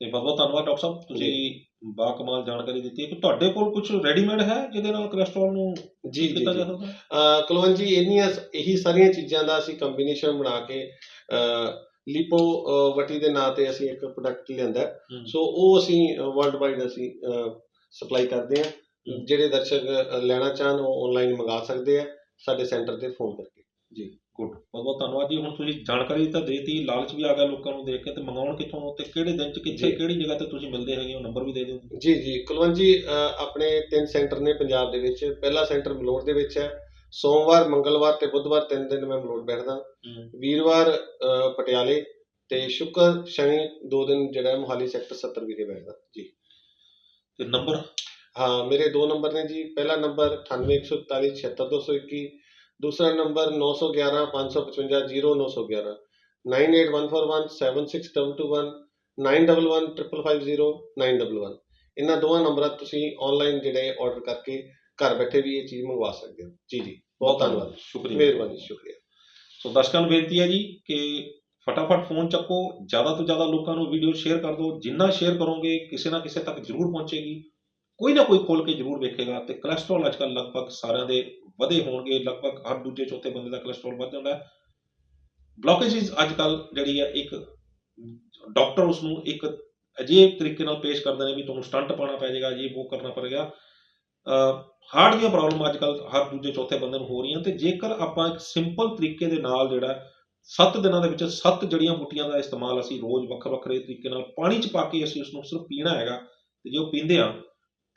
ਤੇ ਬਹੁਤ ਬਹੁਤ ਧੰਨਵਾਦ ਡਾਕਟਰ ਸਾਹਿਬ ਤੁਸੀਂ ਬਾ ਕਮਾਲ ਜਾਣਕਾਰੀ ਦਿੱਤੀ ਹੈ ਕਿ ਤੁਹਾਡੇ ਕੋਲ ਕੁਝ ਰੈਡੀਮੇਡ ਹੈ ਜਿਹਦੇ ਨਾਲ ਕੋਲੇਸਟ੍ਰੋਲ ਨੂੰ ਜੀ ਕੀਤਾ ਜੀ ਸਕਦਾ ਕੁਲਵੰਤ ਜੀ ਇੰਨੀਆਂ ਇਹੀ ਸਾਰੀਆਂ ਚੀਜ਼ਾਂ ਦਾ ਅਸੀਂ ਕੰਬੀਨੇਸ਼ਨ ਬਣਾ ਕੇ ਲਿਪੋ ਵਟੀ ਦੇ ਨਾਂ ਤੇ ਅਸੀਂ ਇੱਕ ਪ੍ਰੋਡਕਟ ਲਿਆਂਦਾ। ਸੋ ਉਹ ਅਸੀਂ ਵਰਲਡ ਵਾਈਡ ਅਸੀਂ ਸਪਲਾਈ ਕਰਦੇ ਹੂੰ। ਜਿਹੜੇ ਦਰਸ਼ਕ ਲੈਣਾ ਚਾਹਣ ਉਹ ਆਨਲਾਈਨ ਮੰਗਾ ਸਕਦੇ ਆ। ਸਾਡੇ ਸੈਂਟਰ ਤੇ ਫੋਨ ਕਰਕੇ। ਗੁੱਡ। ਬਹੁਤ ਬਹੁਤ ਧੰਨਵਾਦ ਜੀ। ਹੁਣ ਤੁਸੀਂ ਜਾਣਕਾਰੀ ਤਾਂ ਦੇਤੀ ਲਾਲਚ ਵੀ ਆ ਗਿਆ ਲੋਕਾਂ ਨੂੰ ਦੇਖ ਕੇ ਤੇ ਮੰਗਾਉਣ ਕਿੱਥੋਂ ਤੇ ਕਿਹੜੇ ਦਿਨ ਚ ਕਿੱਥੇ ਜੀ। ਕਿਹੜੀ ਜਗ੍ਹਾ ਤੇ ਤੁਸੀਂ ਮਿਲਦੇ ਹੈਗੇ ਹੋ? ਨੰਬਰ ਵੀ ਦੇ ਦਿਓ। ਜੀ ਜੀ। ਕੁਲਵੰਤ ਜੀ ਆਪਣੇ ਤਿੰਨ ਸੈਂਟਰ ਨੇ ਪੰਜਾਬ ਦੇ ਵਿੱਚ। ਪਹਿਲਾ ਸੈਂਟਰ ਮਲੋਟ ਦੇ ਵਿੱਚ ਹੈ। ਸੋਮਵਾਰ ਮੰਗਲਵਾਰ ਤੇ ਬੁੱਧਵਾਰ ਤਿੰਨ ਦਿਨ ਮੈਂ ਮਲੋਟ ਬੈਠਦਾ। ਵੀਰਵਾਰ ਪਟਿਆਲੇ ਤੇ ਸ਼ੁੱਕਰ ਸ਼ਨੀ ਦੋ ਦਿਨ ਜਿਹੜਾ ਮੋਹਾਲੀ ਸੈਕਟਰ 70 ਵਿਖੇ ਬੈਠਦਾ। ਜੀ। ਤੇ ਨੰਬਰ? ਹਾਂ ਮੇਰੇ ਦੋ ਨੰਬਰ ਨੇ ਜੀ ਪਹਿਲਾ ਨੰਬਰ 9814476221 ਦੂਸਰਾ ਨੰਬਰ 9115 555 0911 9814176221 911550 911 ਇਹਨਾਂ ਦੋਵਾਂ ਨੰਬਰਾਂ ਤੁਸੀਂ ਆਨਲਾਈਨ ਜਿਹੜੇ ਆਰਡਰ ਕਰਕੇ ਘਰ ਬੈਠੇ ਵੀ ਇਹ ਚੀਜ਼ ਮੰਗਵਾ ਸਕਦੇ ਹੋ ਜੀ ਜੀ ਬਹੁਤ ਧੰਨਵਾਦ ਸ਼ੁਕਰੀਆ ਮਿਹਰਬਾਨੀ ਸ਼ੁਕਰੀਆ ਸੋ ਦਰਸ਼ਕਾਂ ਨੂੰ ਬੇਨਤੀ ਹੈ ਜੀ ਕਿ ਫਟਾਫਟ ਫੋਨ ਚੱਕੋ ਜ਼ਿਆਦਾ ਤੋਂ ਜ਼ਿਆਦਾ ਲੋਕਾਂ ਨੂੰ ਵੀਡੀਓ ਸ਼ੇਅਰ ਕਰ ਦਿਓ ਜਿੰਨਾ ਸ਼ੇਅਰ ਕਰੋਗੇ ਕਿਸੇ ਨਾ ਕਿਸੇ ਤੱਕ ਜ਼ਰੂਰ ਪਹੁੰਚੇਗੀ ਕੋਈ ਨਾ ਕੋਈ ਖੋਲ ਕੇ ਜ਼ਰੂਰ ਵੇਖੇਗਾ ਤੇ ਕੋਲੇਸਟ੍ਰੋਲ ਅੱਜਕੱਲ ਲਗਭਗ ਸਾਰਿਆਂ ਦੇ ਵਧੇ ਹੋਣਗੇ, ਲਗਭਗ ਹਰ ਦੂਜੇ ਚੌਥੇ ਬੰਦੇ ਦਾ ਕੋਲੇਸਟ੍ਰੋਲ ਵੱਧ ਜਾਂਦਾ ਹੈ। ਬਲੋਕੇजेस ਅੱਜ ਕੱਲ ਜਿਹੜੀ ਹੈ ਇੱਕ ਡਾਕਟਰ ਉਸ ਨੂੰ ਇੱਕ ਅਜੀਬ ਤਰੀਕੇ ਨਾਲ ਪੇਸ਼ ਕਰਦੇ ਨੇ ਵੀ ਤੁਹਾਨੂੰ ਸਟੰਟ ਪਾਉਣਾ ਪੈ ਜਾਏਗਾ ਜੀ ਉਹ ਕਰਨਾ ਪੜੇਗਾ ਹਾਰਟ ਦੀਆਂ ਪ੍ਰੋਬਲਮ ਅੱਜ ਕੱਲ ਹਰ ਦੂਜੇ ਚੌਥੇ ਬੰਦੇ ਨੂੰ ਹੋ ਰਹੀਆਂ ਤੇ ਜੇਕਰ ਆਪਾਂ ਇੱਕ ਸਿੰਪਲ ਤਰੀਕੇ ਦੇ ਨਾਲ ਜਿਹੜਾ 7 ਦਿਨਾਂ ਦੇ ਵਿੱਚ 7 ਜੜੀਆਂ ਬੂਟੀਆਂ ਦਾ ਇਸਤੇਮਾਲ ਅਸੀਂ ਰੋਜ਼ ਵੱਖਰੇ ਵੱਖਰੇ ਤਰੀਕੇ ਨਾਲ ਪਾਣੀ 'ਚ ਪਾ ਕੇ ਅਸੀਂ ਉਸ ਨੂੰ ਸਿਰਫ ਪੀਣਾ ਹੈਗਾ ਤੇ ਜੇ ਉਹ ਪੀਂਦੇ ਆ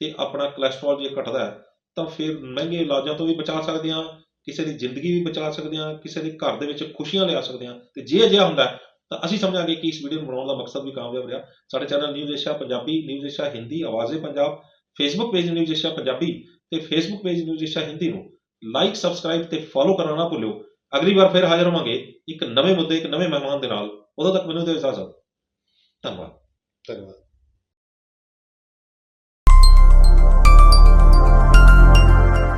ਤੇ ਆਪਣਾ ਕੋਲੇਸਟ੍ਰੋਲ ਜੇ ਘਟਦਾ ਹੈ, ਤਾਂ ਫਿਰ ਮਹਿੰਗੇ ਇਲਾਜਾਂ ਤੋਂ ਵੀ ਬਚਾ ਸਕਦੇ ਹਾਂ, ਕਿਸੇ ਦੀ ਜ਼ਿੰਦਗੀ ਵੀ ਬਚਾ ਸਕਦੇ ਹਾਂ, ਕਿਸੇ ਦੇ ਘਰ ਦੇ ਵਿੱਚ ਖੁਸ਼ੀਆਂ ਲਿਆ ਸਕਦੇ ਹਾਂ। ਤੇ ਜੇ ਅਜਿਹਾ ਹੁੰਦਾ ਤਾਂ ਅਸੀਂ ਸਮਝਾਂਗੇ ਕਿ ਇਸ ਵੀਡੀਓ ਨੂੰ ਬਣਾਉਣ ਦਾ ਮਕਸਦ ਵੀ ਕਾਮਯਾਬ ਰਿਹਾ। ਸਾਡੇ channel news Asia Punjabi, news Asia Hindi, ਆਵਾਜ਼ੇ Punjab Facebook page news Asia Punjabi ਤੇ Facebook page news Asia Hindi ਨੂੰ ਲਾਈਕ ਸਬਸਕ੍ਰਾਈਬ ਤੇ ਫੋਲੋ ਕਰਨਾ ਨਾ ਭੁੱਲਿਓ। ਅਗਲੀ ਵਾਰ ਫਿਰ ਹਾਜ਼ਰ ਹੋਵਾਂਗੇ ਇੱਕ ਨਵੇਂ ਮੁੱਦੇ, ਇੱਕ ਨਵੇਂ ਮਹਿਮਾਨ ਦੇ ਨਾਲ। ਉਦੋਂ ਤੱਕ ਮੈਨੂੰ ਦਿਓ ਇਜਾਜ਼ਤ। ਧੰਨਵਾਦ। ਧੰਨਵਾਦ।